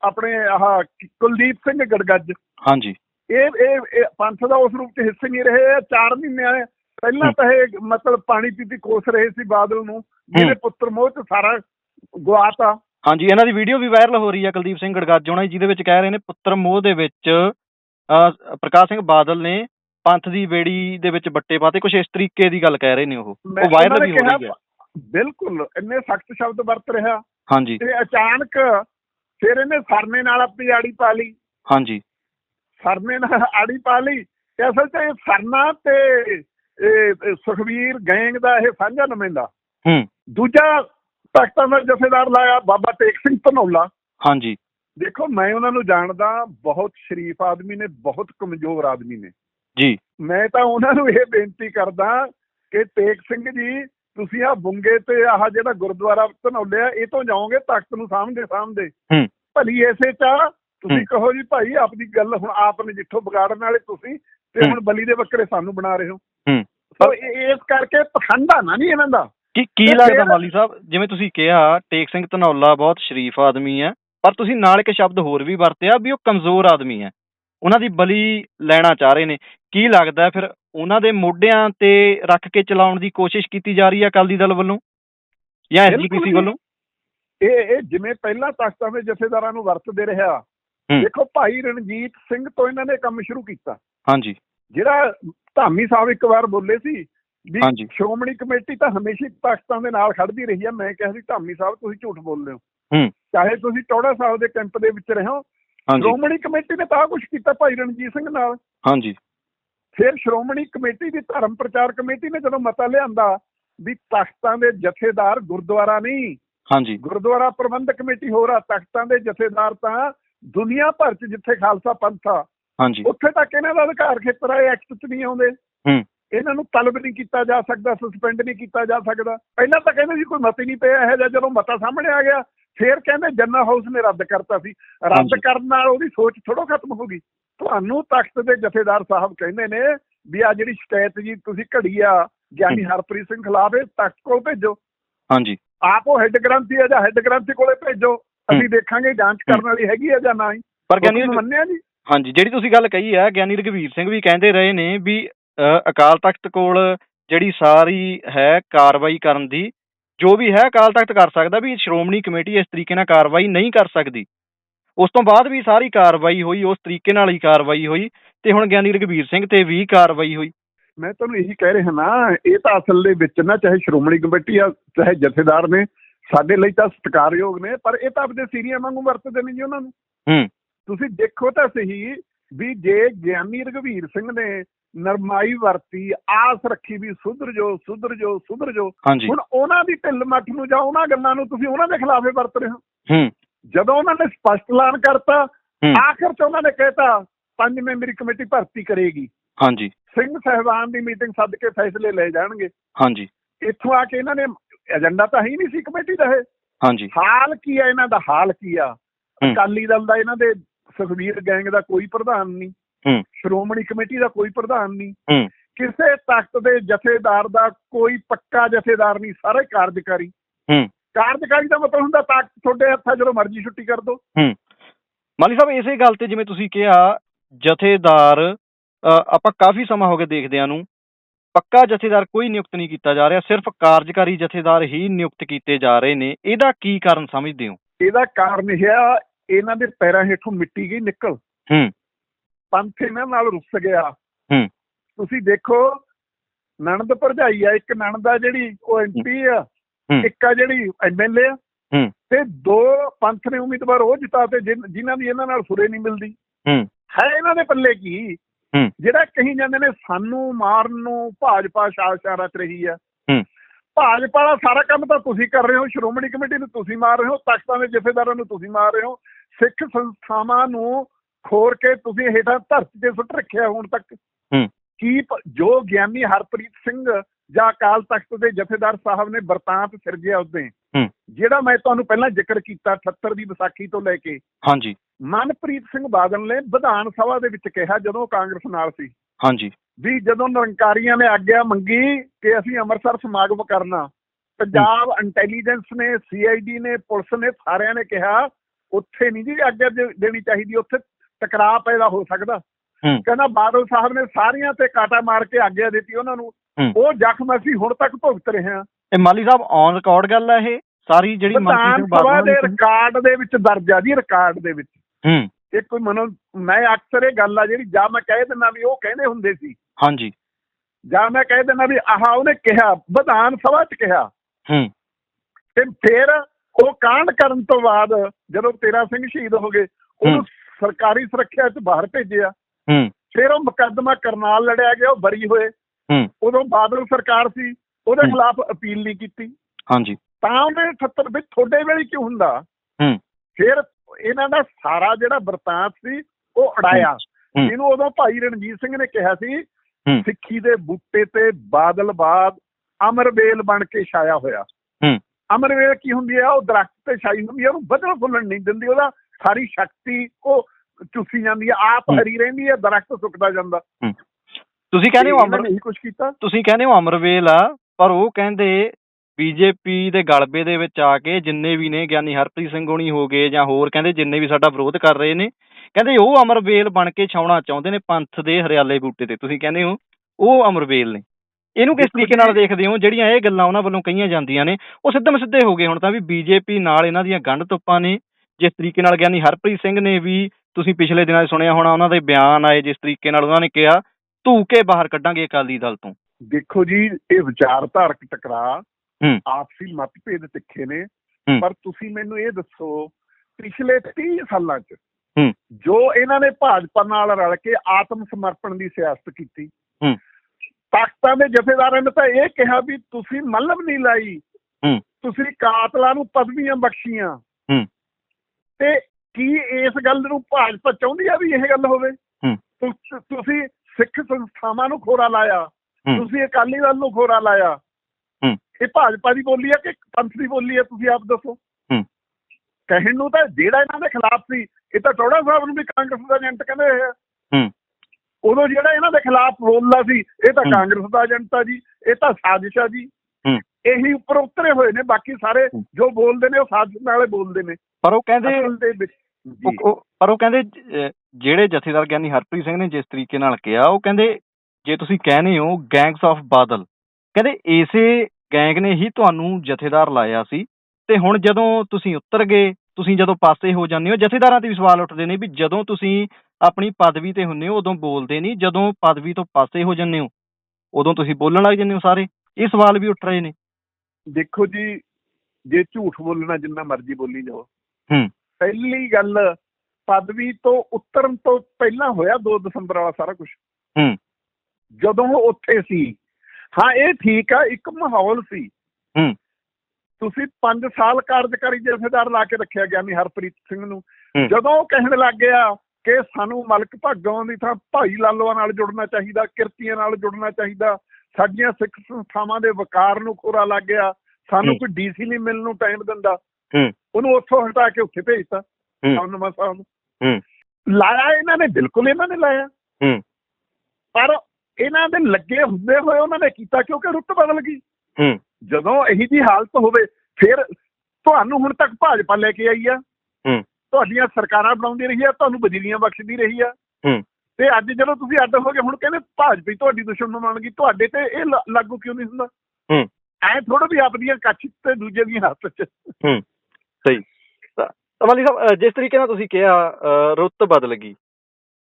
ਆਪਣੇ ਆਹ ਕੁਲਦੀਪ ਸਿੰਘ ਗੜਗੱਜ। ਹਾਂਜੀ। ਇਹ ਇਹ ਪੰਥ ਦਾ ਉਸ ਰੂਪ ਚ ਹਿੱਸੇ ਨਹੀਂ ਰਹੇ ਇਹ ਚਾਰ ਮਹੀਨੇ ਆਏ ਪਹਿਲਾਂ ਤਾਂ ਇਹ ਮਤਲਬ ਪਾਣੀ ਪੀਤੀ ਕੋਸ ਰਹੇ ਸੀ ਬਾਦਲ ਨੂੰ ਜਿਹਦੇ ਪੁੱਤਰ ਮੋਹ ਚ ਸਾਰਾ ਗਵਾਤਾ ਹਾਂਜੀ ਇਹਨਾਂ ਦੀ ਵੀਡੀਓ ਵੀ ਵਾਇਰਲ ਹੋ ਰਹੀ ਹੈ ਕੁਲਦੀਪ ਸਿੰਘ ਗੜਗੱਜ ਹੋਣਾ ਜੀ, ਜਿਹਦੇ ਵਿੱਚ ਕਹਿ ਰਹੇ ਨੇ ਪੁੱਤਰ ਮੋਹ ਦੇ ਵਿੱਚ ਪ੍ਰਕਾਸ਼ ਸਿੰਘ ਬਾਦਲ ਨੇ ਪੰਥ ਦੀ ਬੇੜੀ ਦੇ ਵਿੱਚ ਬੱਟੇ ਪਾਤੇ ਕੁਝ ਇਸ ਤਰੀਕੇ ਦੀ ਗੱਲ ਕਹਿ ਰਹੇ ਨੇ ਉਹ। ਉਹ ਵਾਇਰਲ ਵੀ ਹੋ ਰਹੀ ਹੈ ਬਿਲਕੁਲ ਇੰਨੇ ਸਖਤ ਸ਼ਬਦ ਵਰਤ ਰਿਹਾ। ਹਾਂਜੀ। ਤੇ ਅਚਾਨਕ ਫਿਰ ਇਹਨੇ ਸਰਨੇ ਨਾਲ ਆਪਣੀ ਆੜੀ ਪਾ ਲਈ। ਹਾਂਜੀ। ਸਰਨੇ ਨਾਲ ਆੜੀ ਪਾ ਲਈ ਤੇ ਅਸਲ 'ਚ ਇਹ ਸਰਨਾ ਤੇ ਸੁਖਵੀਰ ਗੈਂਗ ਦਾ ਇਹ ਸਾਂਝਾ ਨੁਮਾਇੰਦਾ ਹੂੰ। ਦੂਜਾ ਤਖਤਾਂ ਦਾ ਜਥੇਦਾਰ ਲਾਇਆ ਬਾਬਾ ਟੇਕ ਸਿੰਘ ਧਨੌਲਾ। ਹਾਂਜੀ। ਦੇਖੋ ਮੈਂ ਉਹਨਾਂ ਨੂੰ ਜਾਣਦਾ ਬਹੁਤ ਸ਼ਰੀਫ ਆਦਮੀ ਨੇ ਬਹੁਤ ਕਮਜ਼ੋਰ ਆਦਮੀ ਨੇ। ਜੀ। ਮੈਂ ਤਾਂ ਉਹਨਾਂ ਨੂੰ ਇਹ ਬੇਨਤੀ ਕਰਦਾ ਕਿ ਟੇਕ ਸਿੰਘ ਜੀ ਤੁਸੀਂ ਆ ਬੁੰਗੇ ਤੇ ਆਹ ਜਿਹੜਾ ਗੁਰਦੁਆਰਾ ਧਨੌਲਿਆ ਇਹ ਤੋਂ ਜਾਓਗੇ ਤਖਤ ਨੂੰ ਸਾਹਮਣੇ ਸਾਹਮਣੇ ਹੂੰ। ਭਲੀ ਐਸੇ ਚਾ ਤੁਸੀਂ। ਕਹੋ ਜੀ ਭਾਈ ਆਪਦੀ ਗੱਲ ਹੁਣ ਆਪ ਨੇ ਜਿੱਥੋਂ ਵਿਗਾੜਨ ਵਾਲੇ ਤੁਸੀਂ ਤੇ। ਹੁਣ ਬਲੀ ਦੇ ਬੱਕਰੇ ਸਾਨੂੰ ਬਣਾ ਰਹੇ ਹੋ। ਹੂੰ। ਸੋ ਇਸ ਕਰਕੇ ਪਖੰਡਾ ਨਾ ਨਹੀਂ ਇਹਨਾਂ ਦਾ। ਕੀ ਕੀ ਤੇ ਲੱਗਦਾ ਫਿਰ- ਮਾਲੀ ਸਾਹਿਬ? ਜਿਵੇਂ ਤੁਸੀਂ ਕਿਹਾ ਟੇਕ ਸਿੰਘ ਧਨੌਲਾ ਬਹੁਤ ਸ਼ਰੀਫ ਆਦਮੀ ਹੈ ਪਰ ਤੁਸੀਂ ਨਾਲ ਇੱਕ ਸ਼ਬਦ ਹੋਰ ਵੀ ਵਰਤਿਆ ਵੀ ਉਹ ਕਮਜ਼ੋਰ ਆਦਮੀ ਹੈ। ਉਹਨਾਂ ਦੀ ਬਲੀ ਲੈਣਾ ਚਾਹ ਰਹੇ ਨੇ। ਕੀ ਲੱਗਦਾ ਫਿਰ ਉਹਨਾਂ ਦੇ ਮੋਢਿਆਂ ਤੇ ਰੱਖ ਕੇ ਚਲਾਉਣ ਦੀ ਕੋਸ਼ਿਸ਼ ਕੀਤੀ ਜਾ ਰਹੀ ਹੈ ਅਕਾਲੀ ਦਲ ਵੱਲੋਂ? ਜਾਂ ਬਿਲਕੁਲ ਐਸਜੀਪੀਸੀ ਜੀ। ਵੱਲੋਂ? ਇਹ ਇਹ ਜਿਵੇਂ ਪਹਿਲਾਂ ਤਖਤਾਂ ਦੇ ਜਥੇਦਾਰਾਂ ਨੂੰ ਵਰਤਦੇ ਰਿਹਾ ਹੂੰ। ਦੇਖੋ ਭਾਈ ਰਣਜੀਤ ਸਿੰਘ ਤੋਂ ਇਹਨਾਂ ਨੇ ਕੰਮ ਸ਼ੁਰੂ ਕੀਤਾ। ਹਾਂਜੀ। ਜਿਹੜਾ ਧਾਮੀ ਸਾਹਿਬ ਇੱਕ ਵਾਰ ਬੋਲੇ ਸੀ ਵੀ। ਸ਼੍ਰੋਮਣੀ ਕਮੇਟੀ ਤਾਂ ਹਮੇਸ਼ਾ ਹੀ ਤਖਤਾਂ ਦੇ ਨਾਲ ਖੜਦੀ ਰਹੀ ਹੈ ਮੈਂ ਕਿਹਾ ਧਾਮੀ ਸਾਹਿਬ ਤੁਸੀਂ ਝੂਠ ਬੋਲਦੇ ਹੋ। ਹੂੰ। ਚਾਹੇ ਤੁਸੀਂ ਟੌੜਾ ਸਾਹਿਬ ਦੇ ਕੈਂਪ ਦੇ ਵਿੱਚ ਰਹੇ ਹੋ। ਸ਼੍ਰੋਮਣੀ ਕਮੇਟੀ ਨੇ ਤਾਂ ਕੁਝ ਕੀਤਾ ਭਾਈ ਰਣਜੀਤ ਸਿੰਘ ਨਾਲ। ਹਾਂਜੀ। ਫਿਰ ਸ਼੍ਰੋਮਣੀ ਕਮੇਟੀ ਦੀ ਧਰਮ ਪ੍ਰਚਾਰ ਕਮੇਟੀ ਨੇ ਜਦੋਂ ਮਤਾ ਲਿਆਂਦਾ ਵੀ ਤਖਤਾਂ ਦੇ ਜਥੇਦਾਰ ਗੁਰਦੁਆਰਾ ਨਹੀਂ ਹਾਂਜੀ। ਗੁਰਦੁਆਰਾ ਪ੍ਰਬੰਧਕ ਕਮੇਟੀ ਹੋਰ ਆ ਤਖਤਾਂ ਦੇ ਜਥੇਦਾਰ ਤਾਂ ਦੁਨੀਆ ਭਰ 'ਚ ਜਿੱਥੇ ਖਾਲਸਾ ਪੰਥ ਆ ਹਾਂਜੀ। ਉੱਥੇ ਤੱਕ ਇਹਨਾਂ ਦਾ ਅਧਿਕਾਰ ਖੇਤਰ ਆ ਐਕਟ 'ਚ ਨਹੀਂ ਆਉਂਦੇ। ਹੂੰ। ਇਹਨਾਂ ਨੂੰ ਤਲਬ ਨਹੀਂ ਕੀਤਾ ਜਾ ਸਕਦਾ ਸਸਪੈਂਡ ਨਹੀਂ ਕੀਤਾ ਜਾ ਸਕਦਾ। ਪਹਿਲਾਂ ਤਾਂ ਕਹਿੰਦੇ ਸੀ ਕੋਈ ਮਤ ਨਹੀਂ ਪਿਆ ਇਹ ਜਦੋਂ ਮਤਾ ਸਾਹਮਣੇ ਆ ਗਿਆ ਫਿਰ ਕਹਿੰਦੇ ਜੰਨਾ ਹਾਊਸ ਨੇ ਰੱਦ ਕਰਤਾ ਸੀ। ਰੱਦ। ਕਰਨ ਨਾਲ ਉਹਦੀ ਸੋਚ ਥੋੜੋ ਖਤਮ ਹੋ ਗਈ। ਤੁਹਾਨੂੰ ਤਖਤ ਦੇ ਜਥੇਦਾਰ ਸਾਹਿਬ ਕਹਿੰਦੇ ਨੇ ਵੀ ਆ ਜਿਹੜੀ ਸ਼ਿਕਾਇਤ ਜੀ ਤੁਸੀਂ ਘੜੀ ਆ ਗਿਆਨੀ ਹਰਪ੍ਰੀਤ ਸਿੰਘ ਖਿਲਾਫ ਇਹ ਤਖਤ ਕੋਲ ਭੇਜੋ। ਹਾਂਜੀ। ਆਪ ਉਹ ਹੈੱਡ ਗ੍ਰੰਥੀ ਹੈ ਜਾਂ ਹੈੱਡ ਗ੍ਰੰਥੀ ਕੋਲੇ ਭੇਜੋ। ਅਸੀਂ। ਦੇਖਾਂਗੇ ਜਾਂਚ ਕਰਨ ਵਾਲੀ ਹੈਗੀ ਹੈ ਜਾਂ ਨਹੀਂ। ਪਰ ਗਿਆਨੀ ਮੰਨਿਆ ਜੀ? ਹਾਂਜੀ ਜਿਹੜੀ ਤੁਸੀਂ ਗੱਲ ਕਹੀ ਹੈ ਗਿਆਨੀ ਰਘਵੀਰ ਸਿੰਘ ਵੀ ਕਹਿੰਦੇ ਰਹੇ ਨੇ ਵੀ ਅਕਾਲ ਤਖਤ ਕੋਲ ਜਿਹੜੀ ਸਾਰੀ ਹੈ ਕਾਰਵਾਈ ਕਰਨ ਦੀ ਜੋ ਵੀ ਹੈ ਅਕਾਲ ਤਖਤ ਕਰ ਸਕਦਾ ਵੀ ਸ਼੍ਰੋਮਣੀ ਕਮੇਟੀ ਇਸ ਤਰੀਕੇ ਨਾਲ ਕਾਰਵਾਈ ਨਹੀਂ ਕਰ ਸਕਦੀ। ਉਸ ਤੋਂ ਬਾਅਦ ਵੀ ਸਾਰੀ ਕਾਰਵਾਈ ਹੋਈ ਉਸ ਤਰੀਕੇ ਨਾਲ ਹੀ ਕਾਰਵਾਈ ਹੋਈ ਤੇ ਹੁਣ ਗਿਆਨੀ ਰਘਵੀਰ ਸਿੰਘ ਤੇ ਵੀ ਕਾਰਵਾਈ ਹੋਈ। ਮੈਂ ਤੁਹਾਨੂੰ ਇਹੀ ਕਹਿ ਰਿਹਾ ਨਾ ਇਹ ਤਾਂ ਅਸਲ ਦੇ ਵਿੱਚ ਨਾ ਚਾਹੇ ਸ਼੍ਰੋਮਣੀ ਕਮੇਟੀ ਆ ਚਾਹੇ ਜਥੇਦਾਰ ਨੇ ਸਾਡੇ ਲਈ ਤਾਂ ਸਤਿਕਾਰਯੋਗ ਨੇ ਪਰ ਇਹ ਤਾਂ ਆਪਣੇ ਸੀਰੀਆਂ ਵਾਂਗੂ ਵਰਤਦੇ ਨੇ ਜੀ ਉਹਨਾਂ ਨੂੰ। ਹੂੰ। ਤੁਸੀਂ ਦੇਖੋ ਤਾਂ ਸਹੀ ਵੀ ਜੇ ਗਿਆਨੀ ਰਘਵੀਰ ਸਿੰਘ ਨੇ ਨਰਮਾਈ ਵਰਤੀ ਆਸ ਰੱਖੀ ਵੀ ਸੁਧਰ ਜੋ ਸੁਧਰ ਜੋ ਸੁਧਰ ਜੋ ਹੁਣ ਉਹਨਾਂ ਦੀ ਢਿੱਲ ਮੱਠ ਨੂੰ ਜਾਂ ਉਹਨਾਂ ਗੱਲਾਂ ਨੂੰ ਤੁਸੀਂ ਉਹਨਾਂ ਦੇ ਖਿਲਾਫੇ ਵਰਤ ਰਹੇ ਹੋ। ਹੂੰ। ਜਦੋਂ ਉਹਨਾਂ ਨੇ ਸਪਸ਼ਟ ਐਲਾਨ ਕਰਤਾ ਆਖਰ ਚ ਉਹਨਾਂ ਨੇ ਕਹਿਤਾ ਪੰਜ ਮੈਂਬਰੀ ਕਮੇਟੀ ਭਰਤੀ ਕਰੇਗੀ। ਹਾਂਜੀ। ਸਿੰਘ ਸਹਿਬਾਨ ਦੀ ਮੀਟਿੰਗ ਸੱਦ ਕੇ ਫੈਸਲੇ ਲਏ ਜਾਣਗੇ। ਹਾਂਜੀ। ਇੱਥੋਂ ਆ ਕੇ ਇਹਨਾਂ ਨੇ ਏਜੰਡਾ ਤਾਂ ਹੈ ਹੀ ਨਹੀਂ ਸੀ ਕਮੇਟੀ ਦਾ ਇਹ। ਹਾਂਜੀ। ਹਾਲ ਕੀ ਆ ਇਹਨਾਂ ਦਾ? ਹਾਲ ਕੀ ਆ। ਅਕਾਲੀ ਦਲ ਦਾ ਇਹਨਾਂ ਦੇ ਸੁਖਬੀਰ ਗੈਂਗ ਦਾ ਕੋਈ ਪ੍ਰਧਾਨ ਨਹੀਂ। ਸ਼੍ਰੋਮਣੀ ਕਮੇਟੀ ਦਾ ਕੋਈ ਪ੍ਰਧਾਨ ਨਹੀਂ। ਕਿਸੇ ਤਖਤ ਦੇ ਜਥੇਦਾਰ ਦਾ ਕੋਈ ਪੱਕਾ ਜਥੇਦਾਰ ਨਹੀਂ ਸਾਰੇ ਕਾਰਜਕਾਰੀ। ਹੂੰ। ਕਾਰਜਕਾਰੀ ਦਾ ਮਤਲਬ ਹੁੰਦਾ ਤਾਕਤ ਤੁਹਾਡੇ ਹੱਥਾਂ ਜਦੋਂ ਮਰਜ਼ੀ ਛੁੱਟੀ ਕਰ ਹੂੰ। ਮਾਲੀ ਸਾਹਿਬ ਇਸੇ ਗੱਲ ਤੇ ਜਿਵੇਂ ਤੁਸੀਂ ਕਿਹਾ ਜਥੇਦਾਰ ਆਪਾਂ ਕਾਫੀ ਸਮਾਂ ਹੋ ਗਿਆ ਦੇਖਦਿਆਂ ਨੂੰ। ਪੱਕਾ ਜਥੇਦਾਰ ਕੋਈ ਨਿਯੁਕਤ ਨਹੀਂ ਕੀਤਾ ਜਾ ਰਿਹਾ ਸਿਰਫ ਕਾਰਜਕਾਰੀ ਜਥੇਦਾਰ ਹੀ ਨਿਯੁਕਤ ਕੀਤੇ ਜਾ ਰਹੇ ਨੇ। ਇਹਦਾ ਕੀ ਕਾਰਨ ਸਮਝਦੇ ਹੋ? ਇਹਦਾ ਕਾਰਨ ਇਹ ਆ ਇਹਨਾਂ ਦੇ ਪੈਰਾਂ ਹੇਠੋਂ ਮਿੱਟੀ ਗਈ ਨਿਕਲ। ਹੂੰ। ਪੰਥ ਇਹਨਾਂ ਨਾਲ ਰੁੱਸ ਗਿਆ ਹੂੰ ਤੁਸੀਂ ਦੇਖੋ ਨਣਦ ਭਰਜਾਈ ਆ ਇੱਕ ਨਣਦ ਆ ਜਿਹੜੀ ਉਹ ਐਮਪੀ ਆ। ਇੱਕ ਆ ਜਿਹੜੀ ਐਮਐਲਏ ਆ ਹੂੰ। ਤੇ ਦੋ ਪੰਥ ਨੇ ਉਮੀਦਵਾਰ ਉਹ ਜਿਤਾ ਤੇ ਜਿਨ- ਜਿਨ੍ਹਾਂ ਦੀ ਇਹਨਾਂ ਨਾਲ ਸੁਰੇ ਨਹੀਂ ਮਿਲਦੀ ਹੂੰ ਹੈ ਇਹਨਾਂ ਦੇ ਪੱਲੇ ਕੀ। ਜਿਹੜਾ ਕਹੀ ਜਾਂਦੇ ਨੇ ਸਾਨੂੰ ਮਾਰਨ ਨੂੰ ਭਾਜਪਾ ਸ਼ਾਸਾ ਰਚ ਰਹੀ ਆ ਹੂੰ। ਭਾਜਪਾ ਦਾ ਸਾਰਾ ਕੰਮ ਤਾਂ ਤੁਸੀਂ ਕਰ ਰਹੇ ਹੋ ਸ਼੍ਰੋਮਣੀ ਕਮੇਟੀ ਨੂੰ ਤੁਸੀਂ ਮਾਰ ਰਹੇ ਹੋ ਤਖਤਾਂ ਦੇ ਜਥੇਦਾਰਾਂ ਨੂੰ ਤੁਸੀਂ ਮਾਰ ਰਹੇ ਹੋ ਸਿੱਖ ਸੰਸਥਾਵਾਂ ਨੂੰ ਖੋਰ ਕੇ ਤੁਸੀਂ ਹੇਠਾਂ ਧਰਤੀ ਤੇ ਸੁੱਟ ਰੱਖਿਆ ਹੁਣ ਤੱਕ। ਹੂੰ। ਕੀ ਜੋ ਗਿਆਨੀ ਹਰਪ੍ਰੀਤ ਸਿੰਘ ਜਾਂ ਅਕਾਲ ਤਖਤ ਦੇ ਜਥੇਦਾਰ ਸਾਹਿਬ ਨੇ ਵਰਤਾਂਤ ਸਿਰਜਿਆ ਉਸਦੇ। ਜਿਹੜਾ ਮੈਂ ਤੁਹਾਨੂੰ ਪਹਿਲਾਂ ਜ਼ਿਕਰ ਕੀਤਾ 78 ਦੀ ਵਿਸਾਖੀ ਤੋਂ ਲੈ ਕੇ। ਹਾਂਜੀ। ਮਨਪ੍ਰੀਤ ਸਿੰਘ ਬਾਦਲ ਨੇ ਵਿਧਾਨ ਸਭਾ ਦੇ ਵਿੱਚ ਕਿਹਾ ਜਦੋਂ ਕਾਂਗਰਸ ਨਾਲ ਸੀ। ਹਾਂਜੀ। ਵੀ ਜਦੋਂ ਨਿਰੰਕਾਰੀਆਂ ਨੇ ਆਗਿਆ ਮੰਗੀ ਕਿ ਅਸੀਂ ਅੰਮ੍ਰਿਤਸਰ ਸਮਾਗਮ ਕਰਨਾ ਪੰਜਾਬ ਇੰਟੈਲੀਜੈਂਸ ਨੇ ਸੀਆਈਡੀ ਨੇ ਪੁਲਿਸ ਨੇ ਸਾਰਿਆਂ ਨੇ ਕਿਹਾ ਉੱਥੇ ਨਹੀਂ ਜੀ ਆਗਿਆ ਦੇਣੀ ਚਾਹੀਦੀ ਉੱਥੇ ਟਕਰਾਅ ਪੈਦਾ ਹੋ ਸਕਦਾ। ਕਹਿੰਦਾ ਬਾਦਲ ਸਾਹਿਬ ਨੇ ਸਾਰੀਆਂ ਤੇ ਕਾਟਾ ਮਾਰ ਕੇ ਆਗਿਆ ਦਿੱਤੀ ਉਹਨਾਂ ਨੂੰ। ਉਹ ਜ਼ਖਮ ਅਸੀਂ ਹੁਣ ਤੱਕ ਭੁਗਤ ਰਹੇ ਹਾਂ। ਇਹ ਮਾਲੀ ਸਾਹਿਬ ਔਨ ਰਿਕਾਰਡ ਗੱਲ ਹੈ ਇਹ? ਸਾਰੀ ਜਿਹੜੀ ਸਿੰਘ ਬਾਦਲ ਦੇ ਨੇ ਰਿਕਾਰਡ ਦੇ ਵਿੱਚ ਦਰਜ ਆ ਜੀ ਰਿਕਾਰਡ ਦੇ ਵਿੱਚ। ਹੂੰ। ਇਹ ਕੋਈ ਮਨੋ ਮੈਂ ਅਕਸਰ ਇਹ ਗੱਲ ਆ ਜਿਹੜੀ ਜਾਂ ਮੈਂ ਕਹਿ ਦਿੰਦਾ ਵੀ ਉਹ ਕਹਿੰਦੇ ਹੁੰਦੇ ਸੀ। ਹਾਂਜੀ। ਜਾਂ ਮੈਂ ਕਹਿ ਦਿੰਦਾ ਵੀ ਆਹ ਉਹਨੇ ਕਿਹਾ ਵਿਧਾਨ ਸਭਾ 'ਚ ਕਿਹਾ। ਹੂੰ। ਤੇ ਫਿਰ ਉਹ ਕਾਂਡ ਕਰਨ ਤੋਂ ਬਾਅਦ ਜਦੋਂ ਤੇਰਾ ਸਿੰਘ ਸ਼ਹੀਦ ਹੋ ਗਏ ਉਹਨੂੰ ਹੂੰ। ਸਰਕਾਰੀ ਸੁਰੱਖਿਆ 'ਚ ਬਾਹਰ ਭੇਜਿਆ ਹੂੰ। ਫਿਰ ਉਹ ਮੁਕੱਦਮਾ ਕਰਨਾਲ ਲੜਿਆ ਗਿਆ ਉਹ ਬਰੀ ਹੋਏ। ਹੂੰ। ਉਦੋਂ ਬਾਦਲ ਸਰਕਾਰ ਸੀ ਉਹਦੇ ਹੂੰ। ਖਿਲਾਫ ਅਪੀਲ ਨਹੀਂ ਕੀਤੀ। ਹਾਂਜੀ। ਤਾਂ ਉਹਨੇ 78 ਵਿੱਚ ਤੁਹਾਡੇ ਵੇਲੇ ਕਿਉਂ ਹੁੰਦਾ? ਹੂੰ। ਫਿਰ ਇਹਨਾਂ ਦਾ ਸਾਰਾ ਜਿਹੜਾ ਵਰਤਾਂਤ ਸੀ ਉਹ ਅੜਾਇਆ ਹੂੰ। ਇਹਨੂੰ ਉਦੋਂ ਭਾਈ ਰਣਜੀਤ ਸਿੰਘ ਨੇ ਕਿਹਾ ਸੀ ਹੂੰ। ਸਿੱਖੀ ਦੇ ਬੂਟੇ ਤੇ ਬਾਦਲਬਾਦ ਅਮਰਵੇਲ ਬਣ ਕੇ ਛਾਇਆ ਹੋਇਆ। ਹੂੰ। ਅਮਰਵੇਲ ਕੀ ਹੁੰਦੀ ਆ? ਉਹ ਦਰਖਤ ਤੇ ਛਾਈ ਹੁੰਦੀ ਆ ਉਹਨੂੰ ਵਧਣ ਫੁੱਲਣ ਨਹੀਂ ਦਿੰਦੀ। ਉਹਦਾ ਸਾਰੀ ਸ਼ਕਤੀ ਉਹ ਚੁੱਸੀ ਜਾਂਦੀ ਆ ਆਪ। ਹਰੀ ਰਹਿੰਦੀ ਆ ਦਰਖਤ ਸੁੱਕਦਾ ਜਾਂਦਾ। ਤੁਸੀਂ ਕਹਿੰਦੇ ਹੋ ਅਮਰ ਨੇ ਇਹੀ ਕੁਝ ਕੀਤਾ। ਤੁਸੀਂ ਕਹਿੰਦੇ ਹੋ ਅਮਰਵੇਲ ਆ ਪਰ ਉਹ ਕਹਿੰਦੇ ਬੀਜੇਪੀ ਦੇ ਗਲਬੇ ਦੇ ਵਿੱਚ ਆ ਕੇ ਜਿੰਨੇ ਵੀ ਨੇ ਗਿਆਨੀ ਹਰਪ੍ਰੀਤ ਸਿੰਘ ਹੋਣੀ ਹੋ ਗਏ ਜਾਂ ਹੋਰ ਕਹਿੰਦੇ ਜਿੰਨੇ ਵੀ ਸਾਡਾ ਵਿਰੋਧ ਕਰ ਰਹੇ ਨੇ ਕਹਿੰਦੇ ਉਹ ਅਮਰਵੇਲ ਬਣ ਕੇ ਛਾਉਣਾ ਚਾਹੁੰਦੇ ਨੇ ਪੰਥ ਦੇ ਹਰਿਆਲੇ ਬੂਟੇ ਤੇ। ਤੁਸੀਂ ਕਹਿੰਦੇ ਹੋ ਉਹ ਅਮਰਵੇਲ ਨੇ। ਇਹਨੂੰ ਕਿਸ ਤਰੀਕੇ ਨਾਲ ਦੇਖਦੇ ਹੋ? ਜਿਹੜੀਆਂ ਇਹ ਗੱਲਾਂ ਉਹਨਾਂ ਵੱਲੋਂ ਕਹੀਆਂ ਜਾਂਦੀਆਂ ਨੇ ਉਹ ਸਿੱਧਮ ਸਿੱਧੇ ਹੋ ਗਏ ਹੁਣ ਤਾਂ ਵੀ ਬੀਜੇਪੀ ਨਾਲ ਇਹਨਾਂ ਦੀਆਂ ਗੰਢ ਤੁੱਪਾਂ ਨੇ। ਜਿਸ ਤਰੀਕੇ ਨਾਲ ਗਿਆਨੀ ਹਰਪ੍ਰੀਤ ਸਿੰਘ ਨੇ ਵੀ ਤੁਸੀਂ ਪਿਛਲੇ ਦਿਨਾਂ 'ਚ ਸੁਣਿਆ ਹੋਣਾ ਉਹਨਾਂ ਦੇ ਬਿਆਨ ਆਏ ਜਿਸ ਤਰੀਕੇ ਨਾਲ ਉਹਨਾਂ ਨੇ ਕਿਹਾ ਧੂ ਕੇ ਬਾਹਰ ਕੱਢਾਂਗੇ ਅਕਾਲੀ ਦਲ ਤੋਂ। ਦੇਖੋ ਜੀ ਇਹ ਵਿਚਾਰਧਾਰਕ ਟਕਰਾਅ ਆਪਸੀ ਮਤਭੇਦ ਤਿੱਖੇ ਨੇ। ਪਰ ਤੁਸੀਂ ਮੈਨੂੰ ਇਹ ਦੱਸੋ ਪਿਛਲੇ 30 ਸਾਲਾਂ 'ਚ ਜੋ ਇਹਨਾਂ ਨੇ ਭਾਜਪਾ ਨਾਲ ਰਲ ਕੇ ਆਤਮ ਸਮਰਪਣ ਦੀ ਸਿਆਸਤ ਕੀਤੀ ਤਾਕਤਾਂ ਦੇ ਜਥੇਦਾਰਾਂ ਨੇ ਤਾਂ ਇਹ ਕਿਹਾ ਵੀ ਤੁਸੀਂ ਮੱਲਮ ਨਹੀਂ ਲਾਈ। ਤੁਸੀਂ ਕਾਤਲਾਂ ਨੂੰ ਪਦਵੀਆਂ ਬਖਸ਼ੀਆਂ। ਤੇ ਕੀ ਇਸ ਗੱਲ ਨੂੰ ਭਾਜਪਾ ਚਾਹੁੰਦੀ ਆ ਵੀ ਇਹ ਗੱਲ ਹੋਵੇ? ਤੁਸ- ਸਿੱਖ ਸੰਸਥਾਵਾਂ ਨੂੰ ਖੋਰਾ ਲਾਇਆ। ਤੁਸੀਂ ਅਕਾਲੀ ਦਲ ਨੂੰ ਖੋਰਾ ਲਾਇਆ। ਇਹ ਭਾਜਪਾ ਦੀ ਬੋਲੀ ਆ ਕਿ ਪੰਥ ਦੀ ਬੋਲੀ ਆ? ਤੁਸੀਂ ਆਪ ਦੱਸੋ। ਕਹਿਣ ਨੂੰ ਤਾਂ ਜਿਹੜਾ ਇਹਨਾਂ ਦੇ ਖਿਲਾਫ ਸੀ ਇਹ ਤਾਂ ਟੋੜਾ ਸਾਹਿਬ ਨੂੰ ਵੀ ਕਾਂਗਰਸ ਦਾ ਏਜੰਟ ਕਹਿੰਦੇ ਹੋਏ ਆ। ਉਦੋਂ ਜਿਹੜਾ ਇਹਨਾਂ ਦੇ ਖਿਲਾਫ ਬੋਲਦਾ ਸੀ ਇਹ ਤਾਂ। ਕਾਂਗਰਸ ਦਾ ਏਜੰਟ ਆ ਜੀ ਇਹ ਤਾਂ ਸਾਜ਼ਿਸ਼ ਆ ਜੀ। ਇਹੀ ਉੱਪਰ ਉਤਰੇ ਹੋਏ ਨੇ ਬਾਕੀ ਸਾਰੇ। ਜੋ ਬੋਲਦੇ ਨੇ ਉਹ ਸਾਜ਼ਿਸ਼ ਨਾਲੇ ਬੋਲਦੇ ਨੇ। ਪਰ ਉਹ ਕਹਿੰਦੇ ਪਰ ਉਹ ਕਹਿੰਦੇ ਜਿਹੜੇ ਜਥੇਦਾਰ ਗਿਆਨੀ ਹਰਪ੍ਰੀਤ ਸਿੰਘ ਨੇ ਜਿਸ ਤਰੀਕੇ ਨਾਲ ਕਿਹਾ ਉਹ ਕਹਿੰਦੇ ਜੇ ਤੁਸੀਂ ਕਹਿੰਦੇ ਹੋ ਗੈਂਗਸ ਆਫ ਬਾਦਲ ਕਹਿੰਦੇ ਇਸੇ ਗੈਂਗ ਨੇ ਹੀ ਤੁਹਾਨੂੰ ਜਥੇਦਾਰ ਲਾਇਆ ਸੀ ਤੇ ਹੁਣ ਜਦੋਂ ਤੁਸੀਂ ਉਤਰ ਗਏ ਤੁਸੀਂ ਜਦੋਂ ਪਾਸੇ ਹੋ ਜਾਂਦੇ ਹੋ ਜਥੇਦਾਰਾਂ ਤੇ ਵੀ ਸਵਾਲ ਉੱਠਦੇ ਨੇ ਵੀ ਜਦੋਂ ਤੁਸੀਂ ਆਪਣੀ ਪਦਵੀ ਤੇ ਹੁੰਨੇ ਹੋ ਉਦੋਂ ਬੋਲਦੇ ਨਹੀਂ ਜਦੋਂ ਪਦਵੀ ਤੋਂ ਪਾਸੇ ਹੋ ਜਾਂਦੇ ਹੋ ਉਦੋਂ ਤੁਸੀਂ ਬੋਲਣ ਲੱਗ ਜਾਂਦੇ ਹੋ ਸਾਰੇ। ਇਹ ਸਵਾਲ ਵੀ ਉੱਠ ਰਹੇ ਨੇ। ਦੇਖੋ ਜੀ ਜੇ ਝੂਠ ਬੋਲਣਾ ਜਿੰਨਾ ਮਰਜ਼ੀ ਬੋਲੀ ਜਾਓ। ਹੂੰ। ਪਹਿਲੀ ਗੱਲ ਪਦਵੀ ਤੋਂ ਉਤਰਨ ਤੋਂ ਪਹਿਲਾਂ ਹੋਇਆ 2 ਦਸੰਬਰ ਵਾਲਾ ਸਾਰਾ ਕੁਝ ਹੂੰ। ਜਦੋਂ ਉਹ ਉੱਥੇ ਸੀ। ਹਾਂ ਇਹ ਠੀਕ ਆ ਇੱਕ ਮਾਹੌਲ ਸੀ। ਹੂੰ। ਤੁਸੀਂ 5 ਸਾਲ ਕਾਰਜਕਾਰੀ ਜਥੇਦਾਰ ਲਾ ਕੇ ਰੱਖਿਆ ਗਿਆ ਨਹੀਂ ਹਰਪ੍ਰੀਤ ਸਿੰਘ ਨੂੰ। ਜਦੋਂ ਉਹ ਕਹਿਣ ਲੱਗ ਗਿਆ ਕਿ ਸਾਨੂੰ ਮਲਕ ਭਾਗਾਂ ਦੀ ਥਾਂ ਭਾਈ ਲਾਲੋਆਂ ਨਾਲ ਜੁੜਨਾ ਚਾਹੀਦਾ ਕਿਰਤੀਆਂ ਨਾਲ ਜੁੜਨਾ ਚਾਹੀਦਾ ਸਾਡੀਆਂ ਸਿੱਖ ਸੰਸਥਾਵਾਂ ਦੇ ਵਕਾਰ ਨੂੰ ਖੋਰਾ ਲੱਗ ਗਿਆ ਸਾਨੂੰ। ਕੋਈ ਡੀਸੀ ਨਹੀਂ ਮਿਲਣ ਨੂੰ ਟਾਈਮ ਦਿੰਦਾ। ਹੂੰ। ਉਹਨੂੰ ਉੱਥੋਂ ਹਟਾ ਕੇ ਉੱਥੇ ਭੇਜਤਾ। ਨਵਾਂ ਸਾਹਿਬ ਨੂੰ ਹੂੰ। ਲਾਇਆ ਇਹਨਾਂ ਨੇ ਬਿਲਕੁਲ ਇਹਨਾਂ ਨੇ ਲਾਇਆ। ਹੂੰ। ਪਰ ਇਹਨਾਂ ਦੇ ਲੱਗੇ ਹੁੰਦੇ ਹੋਏ ਉਹਨਾਂ ਨੇ ਕੀਤਾ ਕਿਉਂਕਿ ਰੁੱਤ ਬਦਲ ਗਈ। ਹੂੰ। ਜਦੋਂ ਇਹੀ ਜੀ ਹਾਲਤ ਹੋਵੇ ਫਿਰ ਤੁਹਾਨੂੰ ਹੁਣ ਤੱਕ ਭਾਜਪਾ ਲੈ ਕੇ ਆਈ ਆ। ਹੂੰ। ਤੁਹਾਡੀਆਂ ਸਰਕਾਰਾਂ ਬਣਾਉਂਦੀ ਰਹੀ ਆ ਤੁਹਾਨੂੰ ਵਜ਼ੀਰੀਆਂ ਬਖਸ਼ਦੀ ਰਹੀ ਆ। ਹੂੰ। ਤੇ ਅੱਜ ਜਦੋਂ ਤੁਸੀਂ ਅੱਡ ਹੋ ਗਏ ਹੁਣ ਕਹਿੰਦੇ ਭਾਜਪਾ ਹੀ ਤੁਹਾਡੀ ਦੁਸ਼ਮਣ ਬਣ ਗਈ। ਤੁਹਾਡੇ ਤੇ ਇਹ ਲਾਗੂ ਕਿਉਂ ਨਹੀਂ ਹੁੰਦਾ? ਹੂੰ। ਐ ਥੋੜਾ ਵੀ ਆਪਦੀਆਂ ਕੱਚ ਤੇ ਦੂਜੇ ਦੀਆਂ ਹੱਥ 'ਚ। ਹੂੰ। ਸਹੀ। ਤਾਂ ਅਮਲੀ ਸਾਹਿਬ ਜਿਸ ਤਰੀਕੇ ਨਾਲ ਤੁਸੀਂ ਕਿਹਾ ਰੁੱਤ ਬਦਲ ਗਈ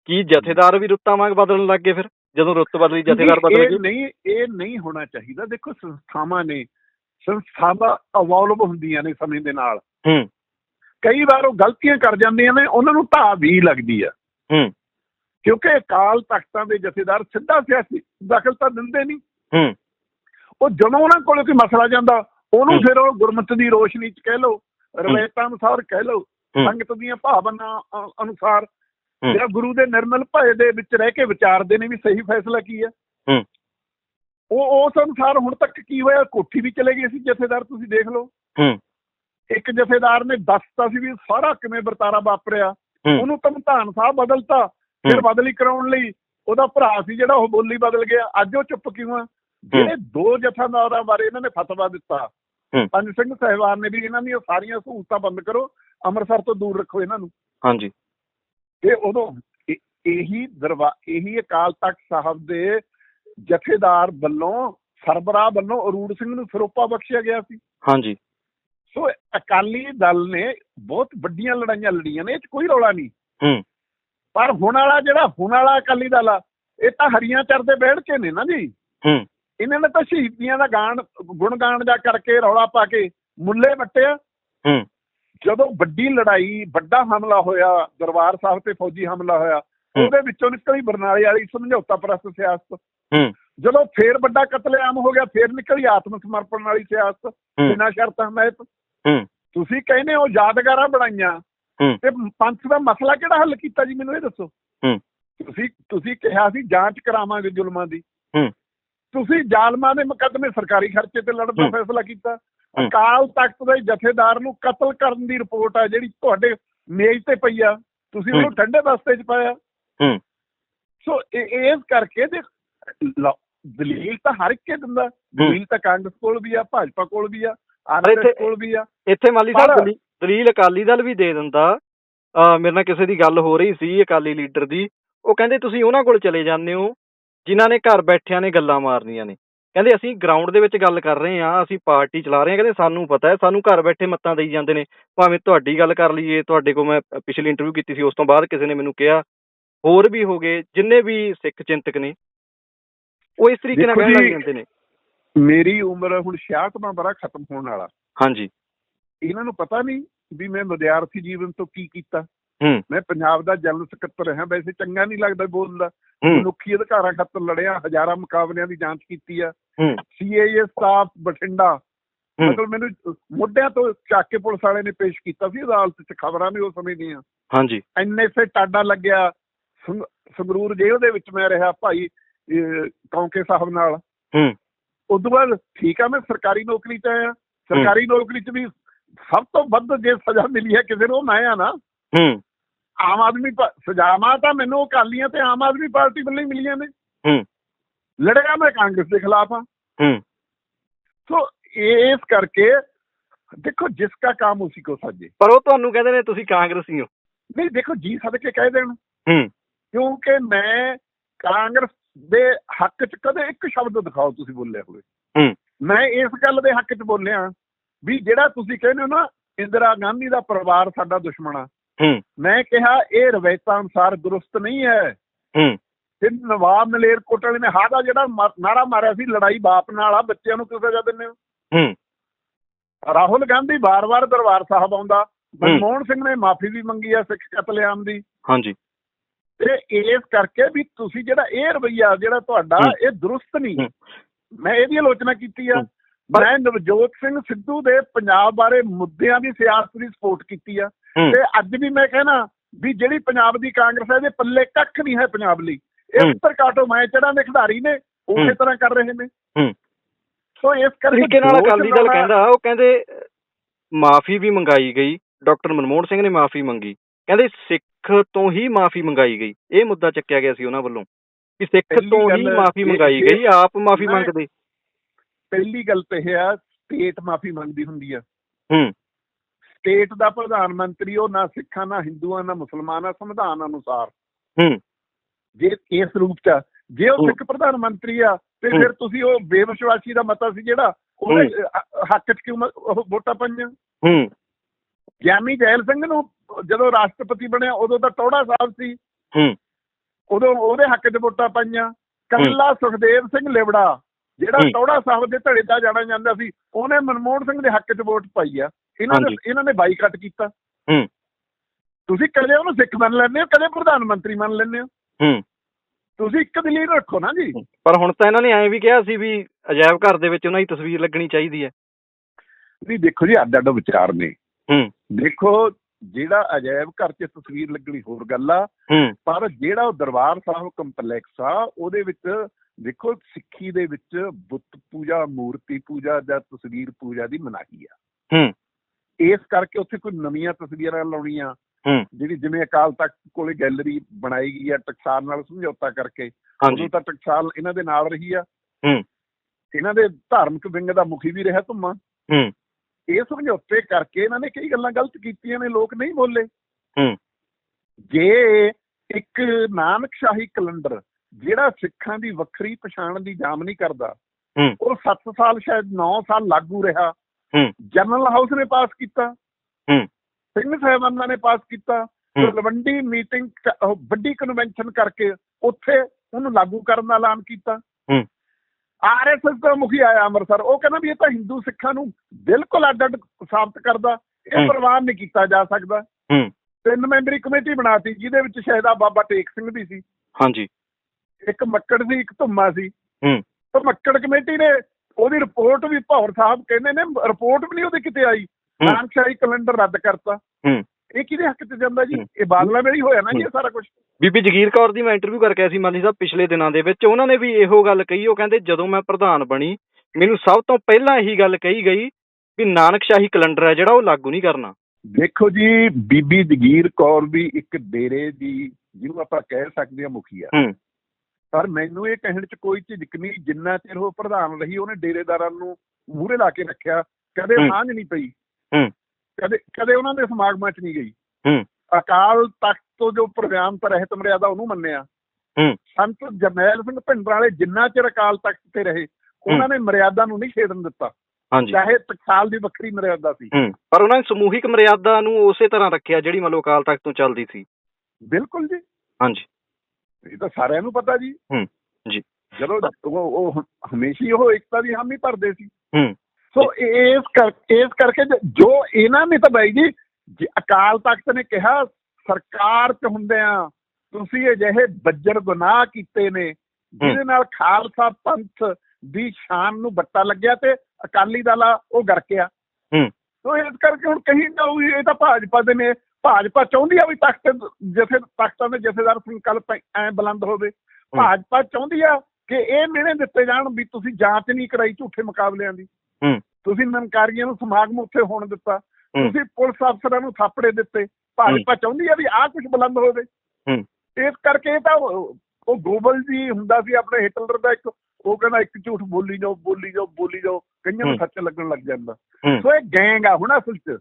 ਕੀ ਜਥੇਦਾਰ ਵੀ ਰੁੱਤਾਂ ਵਾਂਗ ਬਦਲਣ ਲੱਗ ਗਏ ਫਿਰ? ਜਦੋਂ ਰੁੱਤ ਬਦਲੀ ਜਥੇਦਾਰ ਕਿਉਂਕਿ ਬਦਲ ਇਹ ਗਏ? ਨਹੀਂ ਇਹ ਨਹੀਂ ਹੋਣਾ ਚਾਹੀਦਾ। ਦੇਖੋ ਸੰਸਥਾਵਾਂ ਨੇ ਸੰਸਥਾਵਾਂ ਇਵੋਲਵ ਹੁੰਦੀਆਂ ਨੇ ਸਮੇਂ ਦੇ ਨਾਲ। ਹੂੰ। ਕਈ ਵਾਰ ਉਹ ਗਲਤੀਆਂ ਕਰ ਜਾਂਦੀਆਂ ਨੇ ਉਹਨਾਂ ਨੂੰ ਢਾਹ ਵੀ ਲੱਗਦੀ ਆ। ਹੂੰ। ਕਿਉਂਕਿ ਅਕਾਲ ਤਖਤਾਂ ਦੇ ਜਥੇਦਾਰ ਸਿੱਧਾ ਸਿਆਸੀ ਦਖਲ ਤਾਂ ਦਿੰਦੇ ਨਹੀਂ। ਹੂੰ। ਉਹ ਜਦੋਂ ਉਹਨਾਂ ਕੋਲ ਕੋਈ ਮਸਲਾ ਜਾਂਦਾ ਉਹਨੂੰ ਹੂੰ। ਫਿਰ ਉਹ ਗੁਰਮਤਿ ਦੀ ਰੋਸ਼ਨੀ ਚ ਕਹਿ ਲਓ। ਰਵਾਇਤਾਂ ਅਨੁਸਾਰ ਕਹਿ ਲਓ। ਸੰਗਤ ਦੀਆਂ ਭਾਵਨਾ ਅਨੁਸਾਰ। ਜਿਹੜਾ ਗੁਰੂ ਦੇ ਨਿਰਮਲ ਭਏ ਦੇ ਵਿੱਚ ਰਹਿ ਕੇ ਵਿਚਾਰਦੇ ਨੇ ਵੀ ਸਹੀ ਫੈਸਲਾ ਕੀ ਹੈ। ਉਹ ਉਸ ਅਨੁਸਾਰ ਹੁਣ ਤੱਕ ਕੀ ਹੋਇਆ ਕੋਠੀ ਵੀ ਚਲੇ ਗਏ ਸੀ ਜਥੇਦਾਰ ਤੁਸੀਂ ਦੇਖ ਲਓ ਇੱਕ ਜਥੇਦਾਰ ਨੇ ਦੱਸਤਾ ਸੀ ਵੀ ਸਾਰਾ ਕਿਵੇਂ ਵਰਤਾਰਾ ਵਾਪਰਿਆ ਉਹਨੂੰ ਧਮਧਾਨ ਸਾਹਿਬ ਬਦਲਤਾ ਫਿਰ। ਬਦਲੀ ਕਰਾਉਣ ਲਈ ਉਹਦਾ ਭਰਾ ਸੀ ਜਿਹੜਾ ਉਹ ਬੋਲੀ ਬਦਲ ਗਿਆ ਅੱਜ ਉਹ ਚੁੱਪ ਕਿਉਂ ਆ ਜਿਹੜੇ ਦੋ ਜਥੇਦਾਰਾਂ ਬਾਰੇ ਇਹਨਾਂ ਨੇ ਫਤਵਾ ਦਿੱਤਾ। ਪੰਜ ਸਿੰਘ ਸਹਿਬਾਨ ਨੇ ਵੀ ਇਹਨਾਂ ਦੀਆਂ ਸਾਰੀਆਂ ਸਹੂਲਤਾਂ ਬੰਦ ਕਰੋ ਅੰਮ੍ਰਿਤਸਰ ਤੋਂ ਦੂਰ ਰੱਖੋ ਇਹਨਾਂ ਨੂੰ। ਹਾਂਜੀ। ਤੇ ਉਦੋਂ ਇਹ- ਇਹੀ ਦਰਬਾ ਇਹੀ ਅਕਾਲ ਤਖਤ ਸਾਹਿਬ ਦੇ ਜਥੇਦਾਰ ਵੱਲੋਂ ਸਰਬਰਾਹ ਵੱਲੋਂ ਅਰੂੜ ਸਿੰਘ ਨੂੰ ਸਰੋਪਾ ਬਖਸ਼ਿਆ ਗਿਆ ਸੀ। ਹਾਂਜੀ। ਸੋ ਅਕਾਲੀ ਦਲ ਨੇ ਬਹੁਤ ਵੱਡੀਆਂ ਲੜਾਈਆਂ ਲੜੀਆਂ ਨੇ ਇਹ 'ਚ ਕੋਈ ਰੌਲਾ ਨਹੀਂ। ਹੂੰ। ਪਰ ਹੁਣ ਵਾਲਾ ਜਿਹੜਾ ਹੁਣ ਵਾਲਾ ਅਕਾਲੀ ਦਲ ਆ ਇਹ ਤਾਂ ਹਰੀਆਂ ਚਰਦੇ ਬੈਠ ਕੇ ਨੇ ਨਾ ਜੀ। ਹੂੰ। ਇਹਨਾਂ ਨੇ ਤਾਂ ਸ਼ਹੀਦੀਆਂ ਦਾ ਗਾਣ ਗੁਣਗਾਨ ਜਾ ਕਰਕੇ ਰੌਲਾ ਪਾ ਕੇ ਮੁੱਲੇ ਵੱਟਿਆ। ਹੂੰ। ਜਦੋਂ ਵੱਡੀ ਲੜਾਈ ਵੱਡਾ ਹਮਲਾ ਹੋਇਆ ਦਰਬਾਰ ਸਾਹਿਬ ਤੇ ਫੌਜੀ ਹਮਲਾ ਹੋਇਆ। ਉਹਦੇ ਵਿੱਚੋਂ ਨਿਕਲੀ ਬਰਨਾਲੇ ਵਾਲੀ ਸਮਝੌਤਾ ਪ੍ਰਸਤ ਸਿਆਸਤ। ਹੂੰ। ਜਦੋਂ ਫੇਰ ਵੱਡਾ ਕਤਲੇਆਮ ਹੋ ਗਿਆ ਫੇਰ ਨਿਕਲੀ ਆਤਮ ਸਮਰਪਣ ਵਾਲੀ ਸਿਆਸਤ ਬਿਨਾਂ ਸ਼ਰਤਾਂ ਹਮਾਇਤ। ਹੂੰ। ਤੁਸੀਂ ਕਹਿੰਦੇ ਹੋ ਯਾਦਗਾਰਾਂ ਬਣਾਈਆਂ। ਤੇ ਪੰਥ ਦਾ ਮਸਲਾ ਕਿਹੜਾ ਹੱਲ ਕੀਤਾ ਜੀ ਮੈਨੂੰ ਇਹ ਦੱਸੋ। ਹੂੰ। ਤੁਸੀਂ ਤੁਸੀਂ ਕਿਹਾ ਸੀ ਜਾਂਚ ਕਰਾਵਾਂਗੇ ਜ਼ੁਲਮਾਂ ਦੀ। ਹੂੰ। ਤੁਸੀਂ ਜ਼ਾਲਮਾਂ ਦੇ ਮੁਕੱਦਮੇ ਸਰਕਾਰੀ ਖਰਚੇ ਤੇ ਲੜਨ ਦਾ। ਫੈਸਲਾ ਕੀਤਾ। ਅਕਾਲ ਤਖਤ ਦੇ ਜਥੇਦਾਰ ਨੂੰ ਕਤਲ ਕਰਨ ਦੀ ਰਿਪੋਰਟ ਆ ਜਿਹੜੀ ਤੁਹਾਡੇ ਮੇਜ਼ ਤੇ ਪਈ ਆ। ਤੁਸੀਂ ਉਹਨੂੰ। ਠੰਡੇ ਬਸਤੇ 'ਚ ਪਾਇਆ। ਹੂੰ। ਸੋ ਇਹ ਇਸ ਕਰਕੇ ਦੇ ਦਲੀਲ ਤਾਂ ਹਰ ਇੱਕ ਦਿੰਦਾ। ਦਲੀਲ ਤਾਂ ਕਾਂਗਰਸ ਕੋਲ ਵੀ ਆ ਭਾਜਪਾ ਕੋਲ ਵੀ ਆ ਆਰਐਸਐਸ ਇੱਥੇ- ਕੋਲ ਵੀ ਆ। ਇੱਥੇ ਮਾਲੀ ਸਾਹਿਬ ਦਲੀਲ ਅਕਾਲੀ ਦਲ ਵੀ ਦੇ ਦਿੰਦਾ। ਮੇਰੇ ਨਾਲ ਕਿਸੇ ਦੀ ਗੱਲ ਹੋ ਰਹੀ ਸੀ ਅਕਾਲੀ ਲੀਡਰ ਦੀ। ਉਹ ਕਹਿੰਦੇ ਤੁਸੀਂ ਉਹਨਾਂ ਕੋਲ ਚਲੇ ਜਾਂਦੇ ਹੋ। ਜਿਨ੍ਹਾਂ ਨੇ ਘਰ ਬੈਠਿਆਂ ਨੇ ਗੱਲਾਂ ਮਾਰਨੀਆਂ ਨੇ। ਕਹਿੰਦੇ ਅਸੀਂ ਗਰਾਊਂਡ ਦੇ ਵਿੱਚ ਗੱਲ ਕਰ ਰਹੇ ਹਾਂ ਅਸੀਂ ਪਾਰਟੀ ਚਲਾ ਰਹੇ ਹਾਂ। ਕਹਿੰਦੇ ਸਾਨੂੰ ਪਤਾ ਹੈ ਸਾਨੂੰ ਘਰ ਬੈਠੇ ਮੱਤਾਂ ਦੇਈ ਜਾਂਦੇ ਨੇ। ਭਾਵੇਂ ਤੁਹਾਡੀ ਗੱਲ ਕਰ ਲਈਏ ਤੁਹਾਡੇ ਕੋਲ ਮੈਂ ਪਿਛਲੀ ਇੰਟਰਵਿਊ ਕੀਤੀ ਸੀ ਉਸ ਤੋਂ ਬਾਅਦ ਕਿਸੇ ਨੇ ਮੈਨੂੰ ਕਿਹਾ ਹੋਰ ਵੀ ਹੋ ਗਏ ਜਿੰਨੇ ਵੀ ਸਿੱਖ ਚਿੰਤਕ ਨੇ ਉਹ ਇਸ ਤਰੀਕੇ ਨਾਲ ਕਹਿਣ ਲੱਗ ਜਾਂਦੇ ਨੇ। ਮੇਰੀ ਉਮਰ ਹੁਣ 66ਵਾਂ ਬਰਾ ਖਤਮ ਹੋਣ ਵਾਲਾ। ਹਾਂਜੀ। ਇਹਨਾਂ ਨੂੰ ਪਤਾ ਨਹੀਂ ਵੀ ਮੈਂ ਵਿਦਿਆਰਥੀ ਜੀਵਨ ਤੋਂ ਕੀ ਕੀਤਾ। ਮੈਂ ਪੰਜਾਬ ਦਾ ਜਨਰਲ ਸਕੱਤਰ ਰਿਹਾ ਵੈਸੇ ਚੰਗਾ ਨਹੀਂ ਲੱਗਦਾ ਬੋਲਦਾ। ਹੂੰ। ਮਨੁੱਖੀ ਅਧਿਕਾਰਾਂ ਖਾਤਰ ਲੜਿਆ ਹਜ਼ਾਰਾਂ ਮੁਕਾਬਲਿਆਂ ਦੀ ਜਾਂਚ ਕੀਤੀ ਆ। ਹੂੰ। CIA staff Bathinda. ਹੂੰ। ਮਤਲਬ ਮੈਨੂੰ ਮੋਢਿਆਂ ਤੋਂ ਚੱਕ ਕੇ ਪੁਲਿਸ ਵਾਲੇ ਨੇ ਪੇਸ਼ ਕੀਤਾ ਸੀ ਅਦਾਲਤ 'ਚ ਖਬਰਾਂ ਵੀ ਉਸ ਸਮੇਂ ਦੀਆਂ ਹਾਂਜੀ। ਐਨਐਸਏ ਟਾਡਾ ਲੱਗਿਆ ਸੰਗ- ਸੰਗਰੂਰ ਜੇਲ੍ਹ ਦੇ ਵਿੱਚ ਮੈਂ ਰਿਹਾ ਭਾਈ ਕੌਂਕੇ ਸਾਹਿਬ ਨਾਲ। ਹੂੰ। ਉਦੋਂ ਬਾਅਦ ਠੀਕ ਆ ਮੈਂ ਸਰਕਾਰੀ ਨੌਕਰੀ 'ਚ ਆਇਆ। ਸਰਕਾਰੀ ਨੌਕਰੀ 'ਚ ਵੀ ਸਭ ਤੋਂ ਵੱਧ ਜੇ ਸਜ਼ਾ ਮਿਲੀ ਹੈ ਕਿਸੇ ਨੂੰ ਉਹ ਮੈਂ ਆ ਨਾ। ਹੂੰ। ਆਮ ਆਦਮੀ ਸਜ਼ਾਵਾਂ ਤਾਂ ਮੈਨੂੰ ਅਕਾਲੀਆਂ ਤੇ ਆਮ ਆਦਮੀ ਪਾਰਟੀ ਵੱਲੋਂ ਹੀ ਮਿਲੀਆਂ ਨੇ। ਹੂੰ। ਲੜਿਆ ਮੈਂ ਕਾਂਗਰਸ ਦੇ ਖਿਲਾਫ ਆ ਹੂੰ। ਸੋ ਇਸ ਕਰਕੇ ਦੇਖੋ ਜਿਸ ਦਾ ਕੰਮ ਉਸੀ ਕੋ ਸਾਜੇ। ਪਰ ਉਹ ਤੁਹਾਨੂੰ ਕਹਿੰਦੇ ਨੇ ਤੁਸੀਂ ਕਾਂਗਰਸੀ ਹੋ। ਨਹੀਂ ਦੇਖੋ ਜੀ ਸਦਕੇ ਕਹਿ ਦੇਣ। ਹੂੰ। ਕਿਉਂਕਿ ਮੈਂ ਕਾਂਗਰਸ ਦੇ ਹੱਕ 'ਚ ਕਦੇ ਇੱਕ ਸ਼ਬਦ ਦਿਖਾਓ ਤੁਸੀਂ ਬੋਲੇ ਹੋਵੇ। ਹੂੰ। ਮੈਂ ਇਸ ਗੱਲ ਦੇ ਹੱਕ 'ਚ ਬੋਲਿਆ ਵੀ ਜਿਹੜਾ ਤੁਸੀਂ ਕਹਿੰਦੇ ਹੋ ਨਾ ਇੰਦਰਾ ਗਾਂਧੀ ਦਾ ਪਰਿਵਾਰ ਸਾਡਾ ਦੁਸ਼ਮਣ ਆ। ਹੂੰ ਮੈਂ ਕਿਹਾ ਇਹ ਰਵਾਇਤਾਂ ਅਨੁਸਾਰ ਦੁਰਸਤ ਨਹੀਂ ਹੈ। ਹੂੰ। ਤੇ ਨਵਾਬ ਮਲੇਰਕੋਟ ਵਾਲੇ ਨੇ ਹਾਂ ਦਾ ਜਿਹੜਾ ਨਾਰਾ ਮਾਰਿਆ ਸੀ ਲੜਾਈ ਬਾਪ ਨਾਲ ਆ ਬੱਚਿਆਂ ਨੂੰ ਕਿਉਂ ਸਜ਼ਾ ਦਿੰਦੇ ਹੋ? ਹੂੰ। ਰਾਹੁਲ ਗਾਂਧੀ ਵਾਰ-ਵਾਰ ਦਰਬਾਰ ਸਾਹਿਬ ਆਉਂਦਾ। ਮਨਮੋਹਨ ਸਿੰਘ ਨੇ ਮਾਫੀ ਵੀ ਮੰਗੀ ਆ ਸਿੱਖ ਕਤਲੇਆਮ ਦੀ। ਹਾਂਜੀ। ਤੇ ਇਸ ਕਰਕੇ ਵੀ ਤੁਸੀਂ ਜਿਹੜਾ ਇਹ ਰਵਈਆ ਜਿਹੜਾ ਤੁਹਾਡਾ। ਇਹ ਦਰੁਸਤ ਨਹੀਂ। ਮੈਂ ਇਹਦੀ ਆਲੋਚਨਾ ਕੀਤੀ ਆ। ਮੈਂ ਨਵਜੋਤ ਸਿੰਘ ਸਿੱਧੂ ਦੇ ਪੰਜਾਬ ਬਾਰੇ ਮੁੱਦਿਆਂ ਦੀ ਸਿਆਸਤ ਦੀ ਸਪੋਰਟ ਕੀਤੀ ਆ। ਤੇ ਅੱਜ ਵੀ ਮੈਂ ਕਹਿਣਾ ਵੀ ਜਿਹੜੀ ਪੰਜਾਬ ਦੀ ਕਾਂਗਰਸ ਹੈ ਇਹਦੇ ਪੱਲੇ ਕੱਖ ਨਹੀਂ ਹੈ ਪੰਜਾਬ ਲਈ। ਇਹ ਸਰਕਾਟੋ ਮੈਂ ਚੜਾਂ ਦੇ ਖਿਡਾਰੀ ਨੇ ਉਸੇ। ਤਰ੍ਹਾਂ ਕਰ ਰਹੇ ਨੇ। ਹੂੰ। ਸੋ ਇਸ ਕਰਕੇ ਨਾਲ ਅਕਾਲੀ ਦਲ ਕਹਿੰਦਾ ਉਹ ਕਹਿੰਦੇ ਮਾਫੀ ਵੀ ਮੰਗਾਈ ਗਈ। ਡਾਕਟਰ ਮਨਮੋਹਨ ਸਿੰਘ ਨੇ ਮਾਫੀ ਮੰਗੀ। ਕਹਿੰਦੇ ਸਿੱਖ ਤੋਂ ਹੀ ਮਾਫੀ ਮੰਗਾਈ ਗਈ। ਇਹ ਮੁੱਦਾ ਚੱਕਿਆ ਗਿਆ ਸੀ ਉਹਨਾਂ ਵੱਲੋਂ। ਕਿ ਸਿੱਖ ਤੋਂ ਹੀ ਮਾਫੀ ਮੰਗਾਈ ਗਈ ਆਪ ਮਾਫੀ ਮੰਗਦੇ। ਪਹਿਲੀ ਗੱਲ ਤੇ ਇਹ ਆ ਸਟੇਟ ਮਾਫੀ ਮੰਗਦੀ ਹੁੰਦੀ ਆ। ਹੂੰ। ਸਟੇਟ ਦਾ ਪ੍ਰਧਾਨ ਮੰਤਰੀ ਉਹ ਨਾ ਸਿੱਖਾਂ ਨਾ ਹਿੰਦੂਆਂ ਨਾ ਮੁਸਲਮਾਨਾਂ ਸੰਵਿਧਾਨ ਅਨੁਸਾਰ। ਹੂੰ। ਜੇ ਇਸ ਰੂਪ ਚ ਜੇ ਉਹ। ਸਿੱਖ ਪ੍ਰਧਾਨ ਮੰਤਰੀ ਆ ਤੇ। ਫਿਰ ਤੁਸੀਂ ਉਹ ਬੇਵਿਸ਼ਵਾਸੀ ਦਾ ਮਤਾ ਸੀ ਜਿਹੜਾ ਉਹਦੇ ਹੱਕ ਚ ਕਿਉਂ ਉਹ ਵੋਟਾਂ ਪਾਈਆਂ? ਹੂੰ। ਗਿਆਨੀ ਜੈਲ ਸਿੰਘ ਨੂੰ ਜਦੋਂ ਰਾਸ਼ਟਰਪਤੀ ਬਣਿਆ ਉਦੋਂ ਤਾਂ ਟੌੜਾ ਸਾਹਿਬ ਸੀ। ਹੂੰ। ਉਦੋਂ ਉਹਦੇ ਹੱਕ 'ਚ ਵੋਟਾਂ ਪਾਈਆਂ। ਕੱਲਾ ਸੁਖਦੇਵ ਸਿੰਘ ਲਿਬੜਾ ਜਿਹੜਾ। ਟੌੜਾ ਸਾਹਿਬ ਦੇ ਧੜੇ ਦਾ ਜਾਣਾ ਜਾਂਦਾ ਸੀ ਉਹਨੇ ਮਨਮੋਹਨ ਸਿੰਘ ਦੇ ਹੱਕ 'ਚ ਵੋਟ ਪਾਈ ਆ। ਇਹਨਾਂ ਨੇ। ਇਹਨਾਂ ਨੇ ਬਾਈਕਾਟ ਕੀਤਾ। ਹੂੰ। ਤੁਸੀਂ ਕਦੇ ਉਹਨੂੰ ਸਿੱਖ ਮੰਨ ਲੈਂਦੇ ਹੋ ਕਦੇ ਪ੍ਰਧਾਨ ਮੰਤਰੀ ਮੰਨ ਲੈਂਦੇ ਹੋ? ਹੂੰ। ਤੁਸੀਂ ਇੱਕ ਦਲੀਲ ਰੱਖੋ ਨਾ ਜੀ। ਪਰ ਹੁਣ ਤਾਂ ਇਹਨਾਂ ਨੇ ਐਂ ਵੀ ਕਿਹਾ ਸੀ ਵੀ ਅਜਾਇਬ ਘਰ ਦੇ ਵਿੱਚ ਉਹਨਾਂ ਦੀ ਤਸਵੀਰ ਲੱਗਣੀ ਚਾਹੀਦੀ ਹੈ। ਨਹੀਂ ਦੇਖੋ ਜੀ ਅੱਡ ਅੱਡ ਵਿਚਾਰ ਨੇ। ਹੂੰ। ਦੇਖੋ ਜਿਹੜਾ ਅਜਾਇਬ ਘਰ 'ਚ ਤਸਵੀਰ ਲੱਗਣੀ ਹੋਰ ਗੱਲ ਆ। ਪਰ ਜਿਹੜਾ ਉਹ ਦਰਬਾਰ ਸਾਹਿਬ ਕੰਪਲੈਕਸ ਆ ਉਹਦੇ ਵਿੱਚ ਦੇਖੋ ਸਿੱਖੀ ਦੇ ਵਿੱਚ ਬੁੱਤ ਪੂਜਾ ਮੂਰਤੀ ਪੂਜਾ ਜਾਂ ਤਸਵੀਰ ਪੂਜਾ ਦੀ ਮਨਾਹੀ ਆ। ਹੂੰ। ਇਸ ਕਰਕੇ ਉੱਥੇ ਕੋਈ ਨਵੀਆਂ ਤਸਵੀਰਾਂ ਲਾਉਣੀਆਂ। ਜਿਹੜੀ ਜਿਵੇਂ ਅਕਾਲ ਤਖਤ ਕੋਲੇ ਗੈਲਰੀ ਬਣਾਈ ਗਈ ਆ ਟਕਸਾਲ ਨਾਲ ਸਮਝੌਤਾ ਕਰਕੇ ਉਦੋਂ ਤਾਂ ਟਕਸਾਲ ਇਹਨਾਂ ਦੇ ਨਾਲ ਰਹੀ ਆ। ਹੂੰ। ਇਹਨਾਂ ਦੇ ਧਾਰਮਿਕ ਵਿੰਗ ਦਾ ਮੁਖੀ ਵੀ ਰਿਹਾ ਧੁੰਮਾ। ਹੂੰ। ਇਹ ਸਮਝੌਤੇ ਕਰਕੇ ਇਹਨਾਂ ਨੇ ਕਈ ਗੱਲਾਂ ਗਲਤ ਕੀਤੀਆਂ ਨੇ ਲੋਕ ਨਹੀਂ ਬੋਲੇ। ਹੂੰ। ਜੇ ਇੱਕ ਨਾਨਕਸ਼ਾਹੀ ਕੈਲੰਡਰ ਜਿਹੜਾ ਸਿੱਖਾਂ ਦੀ ਵੱਖਰੀ ਪਛਾਣ ਦੀ ਜਾਮ ਨਹੀਂ ਕਰਦਾ ਹੂੰ। ਉਹ 7 ਸਾਲ ਸ਼ਾਇਦ 9 ਸਾਲ ਲਾਗੂ ਰਿਹਾ ਜਨਰਲ ਹਾਊਸ ਨੇ ਪਾਸ ਕੀਤਾ। ਹੂੰ। ਸਿੰਘ ਸਾਹਿਬਾਨਾਂ ਨੇ ਪਾਸ ਕੀਤਾ। ਤਲਵੰਡੀ ਮੀਟਿੰਗ ਵੱਡੀ ਕਨਵੈਨਸ਼ਨ ਕਰਕੇ ਉੱਥੇ ਉਹਨੂੰ ਲਾਗੂ ਕਰਨ ਦਾ ਐਲਾਨ ਕੀਤਾ। ਹੂੰ। ਆਰਐਸਐਸ ਦਾ ਮੁਖੀ ਆਇਆ ਅੰਮ੍ਰਿਤਸਰ। ਉਹ ਕਹਿੰਦਾ ਵੀ ਇਹ ਤਾਂ ਹਿੰਦੂ ਸਿੱਖਾਂ ਨੂੰ ਬਿਲਕੁਲ ਅੱਡ ਅੱਡ ਸਾਬਤ ਕਰਦਾ। ਇਹ। ਪ੍ਰਵਾਨ ਨਹੀਂ ਕੀਤਾ ਜਾ ਸਕਦਾ। ਹੂੰ। ਤਿੰਨ ਮੈਂਬਰੀ ਕਮੇਟੀ ਬਣਾਤੀ ਜਿਹਦੇ ਵਿੱਚ ਸ਼ਾਇਦ ਆ ਬਾਬਾ ਟੇਕ ਸਿੰਘ ਵੀ ਸੀ। ਹਾਂਜੀ। ਇੱਕ ਮੱਕੜ ਸੀ ਇੱਕ ਧੁੰਮਾ ਸੀ। ਹੂੰ। ਤਾਂ ਮੱਕੜ ਕਮੇਟੀ ਨੇ ਉਹਦੀ ਰਿਪੋਰਟ ਵੀ ਭੌਰ ਸਾਹਿਬ ਕਹਿੰਦੇ ਨੇ ਰਿਪੋਰਟ ਵੀ ਨਹੀਂ ਉਹਦੇ ਕਿਤੇ ਆਈ। ਨਾਨਕਸ਼ਾਹੀ ਕੈਲੰਡਰ ਰੱਦ ਕਰਤਾ। ਹੂੰ। ਇਹ ਕਿਹਦੇ ਹੱਕ 'ਚ ਜਾਂਦਾ ਜੀ। ਇਹ ਬਾਦਲਾਂ ਵੇਲੇ ਹੀ ਹੋਇਆ ਨਾ ਜੀ ਸਾਰਾ ਕੁਝ ਬੀਬੀ ਜਗੀਰ ਕੌਰ ਦੀ ਮੈਂ ਇੰਟਰਵਿਊ ਕਰਕੇ ਆਇਆ ਸੀ ਮਾਲੀ ਸਾਹਿਬ ਪਿਛਲੇ ਦਿਨਾਂ ਦੇ ਵਿੱਚ। ਉਹਨਾਂ ਨੇ ਵੀ ਇਹੋ ਗੱਲ ਕਹੀ ਉਹ ਕਹਿੰਦੇ ਜਦੋਂ ਮੈਂ ਪ੍ਰਧਾਨ ਬਣੀ ਮੈਨੂੰ ਸਭ ਤੋਂ ਪਹਿਲਾਂ ਇਹੀ ਗੱਲ ਕਹੀ ਗਈ ਵੀ ਨਾਨਕਸ਼ਾਹੀ ਕੈਲੰਡਰ ਹੈ ਜਿਹੜਾ ਉਹ ਲਾਗੂ ਨਹੀਂ ਕਰਨਾ। ਦੇਖੋ ਜੀ ਬੀਬੀ ਜਗੀਰ ਕੌਰ ਵੀ ਇੱਕ ਡੇਰੇ ਦੀ ਜਿਹਨੂੰ ਆਪਾਂ ਕਹਿ ਸਕਦੇ ਹਾਂ ਮੁਖੀ ਆ ਹੂੰ। ਪਰ ਮੈਨੂੰ ਇਹ ਕਹਿਣ 'ਚ ਕੋਈ ਝਿਜਕ ਨਹੀਂ ਜਿੰਨਾ ਚਿਰ ਉਹ ਪ੍ਰਧਾਨ ਰਹੀ ਉਹਨੇ ਡੇਰੇਦਾਰਾਂ ਨੂੰ ਮੂਹਰੇ ਲਾ ਕੇ ਰੱਖਿਆ ਕਦੇ। ਸਾਂਝ ਨਹੀਂ ਪਈ। ਕਦੇ ਕਦੇ ਉਹਨਾਂ ਦੇ ਸਮਾਗਮਾਂ 'ਚ ਨਹੀਂ ਗਈ। ਅਕਾਲ ਤਖਤ ਤੋਂ ਜੋ ਪ੍ਰੋਗਰਾਮ ਪਰ ਰਹਿਤ ਮਰਿਆਦਾ ਉਹਨੂੰ ਮੰਨਿਆ। ਸੰਤ ਜਰਨੈਲ ਸਿੰਘ ਭਿੰਡਰਾਂ ਵਾਲੇ ਜਿੰਨਾ ਚਿਰ ਅਕਾਲ ਤਖਤ ਤੇ ਰਹੇ ਉਹਨਾਂ ਨੇ ਮਰਿਆਦਾ ਨੂੰ ਨਹੀਂ ਛੇੜਨ ਦਿੱਤਾ। ਹਾਂਜੀ। ਚਾਹੇ ਟਕਸਾਲ ਦੀ ਵੱਖਰੀ ਮਰਿਆਦਾ ਸੀ। ਪਰ ਉਹਨਾਂ ਨੇ ਸਮੂਹਿਕ ਮਰਿਆਦਾ ਨੂੰ ਉਸੇ ਤਰ੍ਹਾਂ ਰੱਖਿਆ ਜਿਹੜੀ ਮਤਲਬ ਅਕਾਲ ਤਖਤ ਤੋਂ ਚੱਲਦੀ ਸੀ। ਬਿਲਕੁਲ ਜੀ। ਹਾਂਜੀ। ਇਹ ਤਾਂ ਸਾਰਿਆਂ ਨੂੰ ਪਤਾ ਜੀ। ਹੂੰ ਜੀ। ਜਦੋਂ ਉਹ ਉਹ ਹਮੇਸ਼ਾ ਹੀ ਉਹ ਏਕਤਾ ਦੀ ਹਾਮੀ ਭਰਦੇ ਸੀ। ਹੂੰ। ਸੋ ਇਸ ਕਰ ਇਸ ਕਰਕੇ ਜ- ਇਹਨਾਂ ਨੇ ਤਾਂ ਬਾਈ ਜੀ ਅਕਾਲ ਤਖਤ ਨੇ ਕਿਹਾ ਸਰਕਾਰ 'ਚ ਹੁੰਦਿਆਂ ਤੁਸੀਂ ਅਜਿਹੇ ਬੱਜਰ ਗੁਨਾਹ ਕੀਤੇ ਨੇ ਜਿਹਦੇ ਨਾਲ ਖਾਲਸਾ ਪੰਥ ਦੀ ਸ਼ਾਨ ਨੂੰ ਬੱਟਾ ਲੱਗਿਆ ਤੇ ਅਕਾਲੀ ਦਲ ਆ ਉਹ ਗਰਕਿਆ ਹੂੰ। ਸੋ ਇਸ ਕਰਕੇ ਹੁਣ ਕਹੀ ਜਾਊ ਵੀ ਇਹ ਤਾਂ ਭਾਜਪਾ ਦੇ ਨੇ ਭਾਜਪਾ ਚਾਹੁੰਦੀ ਆ ਵੀ ਤਖਤ ਜਿਥੇ ਤਖਤਾਂ ਦੇ ਜਥੇਦਾਰ ਸੰਕਲਪ ਐ ਬੁਲੰਦ ਹੋਵੇ। ਭਾਜਪਾ ਚਾਹੁੰਦੀ ਆ ਕਿ ਇਹ ਮਿਹਣੇ ਦਿੱਤੇ ਜਾਣ ਵੀ ਤੁਸੀਂ ਜਾਂਚ ਨਹੀਂ ਕਰਾਈ ਝੂਠੇ ਮੁਕਾਬਲਿਆਂ ਦੀ। ਤੁਸੀਂ ਨਨਕਾਰੀਆਂ ਨੂੰ ਸਮਾਗਮ ਉੱਥੇ ਹੋਣ ਦਿੱਤਾ। ਤੁਸੀਂ ਪੁਲਿਸ ਅਫਸਰਾਂ ਨੂੰ ਥਾਪੜੇ ਦਿੱਤੇ। ਭਾਜਪਾ ਚਾਹੁੰਦੀ ਆ ਵੀ ਆਹ ਕੁਝ ਬੁਲੰਦ ਹੋਵੇ। ਇਸ ਕਰਕੇ ਤਾਂ ਉਹ ਗੋਬਲ ਜੀ ਹੁੰਦਾ ਸੀ ਆਪਣੇ ਹਿਟਲਰ ਦਾ ਇੱਕ ਉਹ ਕਹਿੰਦਾ ਇੱਕ ਝੂਠ ਬੋਲੀ ਜਾਓ ਬੋਲੀ ਜਾਓ ਬੋਲੀ ਜਾਓ ਕਈਆਂ ਨੂੰ। ਸੱਚ ਲੱਗਣ ਲੱਗ ਜਾਂਦਾ। ਸੋ ਇਹ ਗੈਂਗ ਆ ਹੁਣ ਅਸਲ 'ਚ।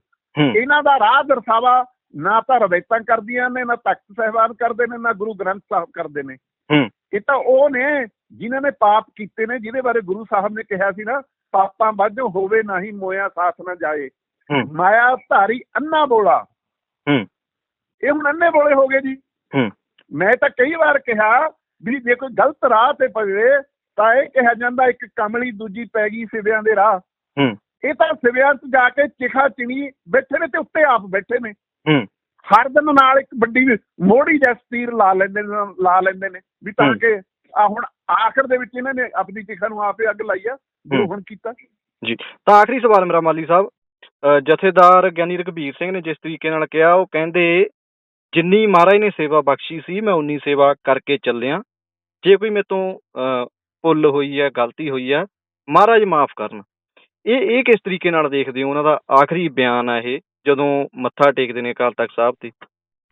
ਇਹਨਾਂ ਦਾ ਰਾਹ ਦਰਸਾਵਾ ਨਾ ਤਾਂ ਰਵਾਇਤਾਂ ਕਰਦੀਆਂ ਨੇ ਨਾ ਤਖਤ ਸਹਿਬਾਨ ਕਰਦੇ ਨੇ ਨਾ ਗੁਰੂ ਗ੍ਰੰਥ ਸਾਹਿਬ ਕਰਦੇ ਨੇ। ਹੂੰ। ਇਹ ਤਾਂ ਉਹ ਨੇ ਜਿਨ੍ਹਾਂ ਨੇ ਪਾਪ ਕੀਤੇ ਨੇ ਜਿਹਦੇ ਬਾਰੇ ਗੁਰੂ ਸਾਹਿਬ ਨੇ ਕਿਹਾ ਸੀ ਨਾ ਪਾਪਾਂ ਵਾਝੋਂ ਹੋਵੇ ਨਹੀਂ ਮੋਇਆ ਸਾਥ ਨਾ ਜਾਏ। ਹੂੰ। ਮਾਇਆ ਧਾਰੀ ਅੰਨਾ ਬੋਲਾ। ਹੂੰ। ਇਹ ਹੁਣ ਅੰਨੇ ਬੋਲੇ ਹੋ ਗਏ ਜੀ। ਹੂੰ। ਮੈਂ ਤਾਂ ਕਈ ਵਾਰ ਕਿਹਾ ਵੀ ਜੇ ਕੋਈ ਗਲਤ ਰਾਹ ਤੇ ਪਵੇ ਤਾਂ ਇਹ ਕਿਹਾ ਜਾਂਦਾ ਇੱਕ ਕਮਲੀ ਦੂਜੀ ਪੈ ਗਈ ਸਿਵਿਆਂ ਦੇ ਰਾਹ। ਹੂੰ। ਇਹ ਤਾਂ ਸਿਵਿਆਂ 'ਚ ਜਾ ਕੇ ਚਿਖਾ ਚਿਣੀ ਬੈਠੇ ਨੇ ਤੇ ਉੱਤੇ ਆਪ ਬੈਠੇ ਨੇ। ਹਰ ਦਿਨ ਨਾਲ ਇੱਕ ਵੱਡੀ ਮੋੜੀ ਜਿਹਾ ਤੀਰ ਲਾ ਲੈਂਦੇ ਨੇ ਲਾ ਲੈਂਦੇ ਨੇ ਵੀ ਤਾਂ। ਕਿ ਆ ਹੁਣ ਆਖਰ ਦੇ ਵਿੱਚ ਇਹਨਾਂ ਨੇ ਆਪਣੀ ਚਿਖਾ ਨੂੰ ਆਪੇ ਅੱਗ ਲਾਈ ਆ ਜੋ ਹੂੰ। ਹੁਣ ਕੀਤਾ। ਜੀ ਤਾਂ ਆਖਰੀ ਸਵਾਲ ਮੇਰਾ ਮਾਲੀ ਸਾਹਿਬ ਜਥੇਦਾਰ ਗਿਆਨੀ ਰਘਬੀਰ ਸਿੰਘ ਨੇ ਜਿਸ ਤਰੀਕੇ ਨਾਲ ਕਿਹਾ ਉਹ ਕਹਿੰਦੇ ਜਿੰਨੀ ਮਹਾਰਾਜ ਨੇ ਸੇਵਾ ਬਖਸ਼ੀ ਸੀ ਮੈਂ ਉਨੀ ਸੇਵਾ ਕਰਕੇ ਚੱਲਿਆ। ਜੇ ਕੋਈ ਮੇਰੇ ਤੋਂ ਅਹ, ਭੁੱਲ ਹੋਈ ਹੈ ਗਲਤੀ ਹੋਈ ਹੈ ਮਹਾਰਾਜ ਮਾਫ ਕਰਨ। ਇਹ ਇਹ ਕਿਸ ਤਰੀਕੇ ਨਾਲ ਦੇਖਦੇ ਹੋ? ਉਹਨਾਂ ਦਾ ਆਖਰੀ ਬਿਆਨ ਹੈ ਇਹ। ਜਦੋਂ ਮੱਥਾ ਟੇਕਦੇ ਨੇ ਅਕਾਲ ਤਖਤ ਸਾਹਿਬ ਤੇ।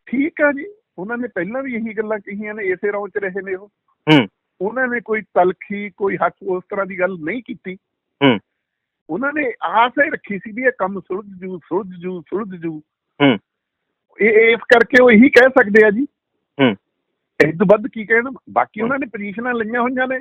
ਠੀਕ ਆ ਜੀ। ਉਹਨਾਂ ਨੇ ਪਹਿਲਾਂ ਵੀ ਇਹੀ ਗੱਲਾਂ ਕਹੀਆਂ ਨੇ ਇਸੇ ਰੌਂ 'ਚ ਰਹੇ ਨੇ ਉਹ। ਹੂੰ। ਉਹਨਾਂ ਨੇ ਕੋਈ ਤਲਖੀ ਕੋਈ ਹੱਕ ਉਸ ਤਰ੍ਹਾਂ ਦੀ ਗੱਲ ਨਹੀਂ ਕੀਤੀ। ਹੂੰ। ਉਹਨਾਂ ਨੇ ਆਸ ਹੀ ਰੱਖੀ ਸੀ ਵੀ ਇਹ ਕੰਮ ਸੁਲਝ ਜੂ ਸੁਲਝ ਜੂ ਸੁਲਝ ਜੂ। ਹੂੰ। ਇਹ ਇਸ ਕਰਕੇ ਉਹ ਇਹੀ ਕਹਿ ਸਕਦੇ ਆ ਜੀ। ਹੂੰ। ਇਸ ਤੋਂ ਵੱਧ ਕੀ ਕਹਿਣ? ਬਾਕੀ ਉਹਨਾਂ ਨੇ ਪੋਜੀਸ਼ਨਾਂ ਲਈਆਂ ਹੋਈਆਂ ਨੇ।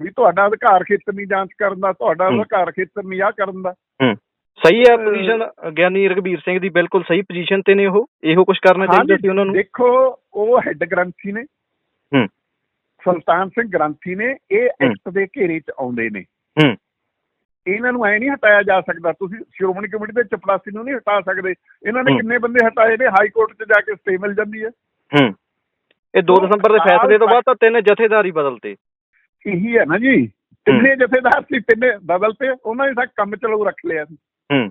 ਵੀ ਤੁਹਾਡਾ ਅਧਿਕਾਰ ਖੇਤਰ ਨਹੀਂ ਜਾਂਚ ਕਰਨ ਦਾ ਤੁਹਾਡਾ। ਅਧਿਕਾਰ ਖੇਤਰ ਨਹੀਂ ਆ ਕਰਨ ਦਾ। ਹੂੰ। ਸਹੀ ਹੈ ਪੋਜੀਸ਼ਨ ਗਿਆਨੀ ਰਘਬੀਰ ਸਿੰਘ ਦੀ ਬਿਲਕੁਲ ਸਹੀ ਪੋਜੀਸ਼ਨ ਤੇ ਨੇ ਉਹ ਇਹੋ ਕੁਝ ਕਰਨਾ ਚਾਹੀਦਾ ਸੀ ਉਹਨਾਂ ਨੂੰ। ਦੇਖੋ ਉਹ ਹੈੱਡ ਗ੍ਰੰਥੀ ਨੇ। ਹੂੰ। ਸੁਲਤਾਨ ਸਿੰਘ ਗ੍ਰੰਥੀ ਨੇ ਇਹ। ਐਕਟ ਦੇ ਘੇਰੇ 'ਚ ਆਉਂਦੇ ਨੇ। ਹੂੰ। ਇਹਨਾਂ ਨੂੰ ਐ ਨਹੀਂ ਹਟਾਇਆ ਜਾ ਸਕਦਾ ਤੁਸੀਂ ਸ਼੍ਰੋਮਣੀ ਕਮੇਟੀ ਦੇ ਚਪੜਾਸੀ ਨੂੰ ਨਹੀਂ ਹਟਾ ਸਕਦੇ। ਇਹਨਾਂ ਨੇ। ਕਿੰਨੇ ਬੰਦੇ ਹਟਾਏ ਨੇ? ਹਾਈ ਕੋਰਟ 'ਚ ਜਾ ਕੇ ਸਟੇ ਮਿਲ ਜਾਂਦੀ ਹੈ। ਹੂੰ। ਇਹ 2 ਉਹ ਦਸੰਬਰ ਦੇ ਫੈਸਲੇ ਤੋਂ ਬਾਅਦ ਤਾਂ ਤਿੰਨ ਜਥੇਦਾਰ ਹੀ ਬਦਲਤੇ। ਇਹੀ ਹੈ ਨਾ ਜੀ। ਤਿੰਨੇ ਜਥੇਦਾਰ ਸੀ ਤਿੰਨੇ ਬਦਲ ਤੇ ਉਹਨਾਂ ਨੇ ਤਾਂ ਕੰਮ ਚਲਾਉ ਰੱਖ ਲਿਆ ਸੀ। ਹੂੰ।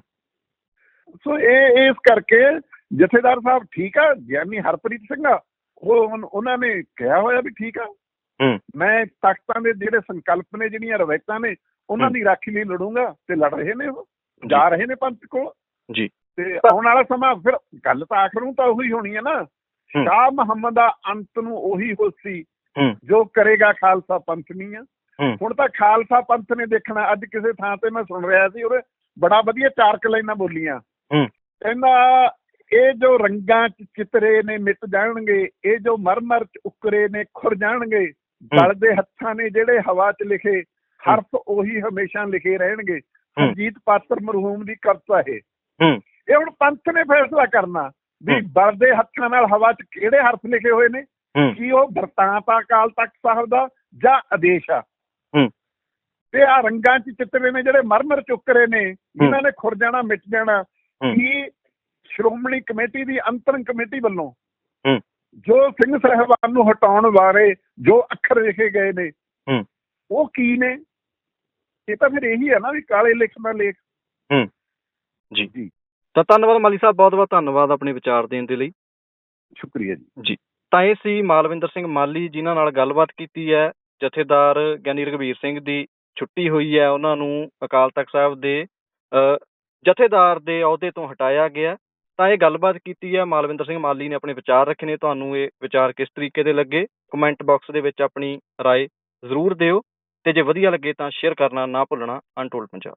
ਸੋ ਇਹ ਇਸ ਕਰਕੇ ਜਥੇਦਾਰ ਸਾਹਿਬ ਠੀਕ ਆ ਗਿਆਨੀ ਹਰਪ੍ਰੀਤ ਸਿੰਘ ਆ ਉਹ ਹੁਣ ਉਹਨਾਂ ਨੇ ਕਿਹਾ ਹੋਇਆ ਵੀ ਠੀਕ ਆ। ਹੂੰ। ਮੈਂ ਤਖਤਾਂ ਦੇ ਜਿਹੜੇ ਸੰਕਲਪ ਨੇ ਜਿਹੜੀਆਂ ਰਵਾਇਤਾਂ ਨੇ ਉਹਨਾਂ। ਦੀ ਰਾਖੀ ਲਈ ਲੜੂੰਗਾ ਤੇ ਲੜ ਰਹੇ ਨੇ ਉਹ ਜੀ। ਰਹੇ ਨੇ ਪੰਥ ਕੋਲ। ਜੀ। ਤੇ ਆਉਣ ਵਾਲਾ ਸਮਾਂ ਫਿਰ ਗੱਲ ਤਾਂ ਆਖਰ ਨੂੰ ਤਾਂ ਉਹੀ ਹੋਣੀ ਹੈ ਨਾ। ਸ਼ਾਹ ਮੁਹੰਮਦ ਦਾ ਅੰਤ ਨੂੰ ਉਹੀ ਹੋਸੀ ਜੋ ਕਰੇਗਾ ਖਾਲਸਾ ਪੰਥ ਨਹੀਂ ਆ। ਹੁਣ ਤਾਂ ਖਾਲਸਾ ਪੰਥ ਨੇ ਦੇਖਣਾ ਅੱਜ ਕਿਸੇ ਥਾਂ ਤੇ ਮੈਂ ਸੁਣ ਰਿਹਾ ਸੀ ਉਹਦੇ ਬੜਾ ਵਧੀਆ ਚਾਰ ਲਾਈਨਾਂ ਬੋਲੀਆਂ। ਹੂੰ। ਕਹਿੰਦਾ ਇਹ ਜੋ ਰੰਗਾਂ ਚ ਚਿਤਰੇ ਨੇ ਮਿਟ ਜਾਣਗੇ ਇਹ ਜੋ ਮਰਮਰ ਚ ਉਕਰੇ ਨੇ ਖੁਰ ਜਾਣਗੇ ਗਲਦੇ ਹੱਥਾਂ ਨੇ ਜਿਹੜੇ ਹਵਾ ਚ ਲਿਖੇ ਹਰਫ ਉਹੀ ਹਮੇਸ਼ਾ ਲਿਖੇ ਰਹਿਣਗੇ। ਹਰਜੀਤ ਪਾਤਰ ਮਰਹੂਮ ਦੀ ਕਵਿਤਾ ਇਹ। ਹੂੰ। ਇਹ ਹੁਣ ਪੰਥ ਨੇ ਫੈਸਲਾ ਕਰਨਾ ਵੀ ਹੂੰ। ਬਲਦੇ ਹੱਥਾਂ ਨਾਲ ਹਵਾ 'ਚ ਕਿਹੜੇ ਹਰਫ ਲਿਖੇ ਹੋਏ ਨੇ? ਕੀ ਉਹ ਵਰਤਾਂਤ ਅਕਾਲ ਤਖਤ ਸਾਹਿਬ ਦਾ ਜਾਂ ਆਦੇਸ਼ ਆ? ਤੇ ਆ ਰੰਗਾਂ 'ਚ ਚਿੱਤਰੇ ਨੇ ਜਿਹੜੇ ਮਰਮਰ ਚੁੱਕਰੇ ਨੇ ਇਹਨਾਂ ਨੇ ਖੁਰ ਜਾਣਾ ਮਿਟ ਜਾਣਾ। ਕੀ ਸ਼੍ਰੋਮਣੀ ਕਮੇਟੀ ਦੀ ਅੰਤਰੰਗ ਕਮੇਟੀ ਵੱਲੋਂ ਜੋ ਸਿੰਘ ਸਾਹਿਬਾਨ ਨੂੰ ਹਟਾਉਣ ਬਾਰੇ ਜੋ ਅੱਖਰ ਲਿਖੇ ਗਏ ਨੇ ਉਹ ਕੀ ਨੇ? ਇਹ ਤਾਂ ਫਿਰ ਇਹੀ ਹੈ ਨਾ ਵੀ ਕਾਲੇ ਲਿਖ ਦਾ ਲੇਖ। ਹੂੰ। ਜੀ। ਜੀ। ਤਾਂ ਧੰਨਵਾਦ ਮਾਲੀ ਸਾਹਿਬ ਬਹੁਤ ਬਹੁਤ ਧੰਨਵਾਦ ਆਪਣੇ ਵਿਚਾਰ ਦੇਣ ਦੇ ਲਈ। ਸ਼ੁਕਰੀਆ ਜੀ। ਜੀ। ਤਾਂ ਇਹ ਸੀ ਮਾਲਵਿੰਦਰ ਸਿੰਘ ਮਾਲੀ ਜਿਨ੍ਹਾਂ ਨਾਲ ਗੱਲਬਾਤ ਕੀਤੀ ਹੈ ਜਥੇਦਾਰ ਗਿਆਨੀ ਰਘਬੀਰ ਸਿੰਘ ਦੀ ਛੁੱਟੀ ਹੋਈ ਹੈ ਉਹਨਾਂ ਨੂੰ ਅਕਾਲ ਤਖਤ ਸਾਹਿਬ ਦੇ ਅ, ਜਥੇਦਾਰ ਦੇ ਅਹੁਦੇ ਤੋਂ ਹਟਾਇਆ ਗਿਆ ਤਾਂ ਇਹ ਗੱਲਬਾਤ ਕੀਤੀ ਹੈ ਮਾਲਵਿੰਦਰ ਸਿੰਘ ਮਾਲੀ ਨੇ ਆਪਣੇ ਵਿਚਾਰ ਰੱਖੇ ਨੇ ਤੁਹਾਨੂੰ ਇਹ ਵਿਚਾਰ ਕਿਸ ਤਰੀਕੇ ਦੇ ਲੱਗੇ ਕਮੈਂਟ ਬਾਕਸ ਦੇ ਵਿੱਚ ਆਪਣੀ رائے ਜ਼ਰੂਰ ਦਿਓ ਤੇ ਜੇ ਵਧੀਆ ਲੱਗੇ ਤਾਂ ਸ਼ੇਅਰ ਕਰਨਾ ਨਾ ਭੁੱਲਣਾ ਅਨਟੋਲਡ ਪੰਜਾਬ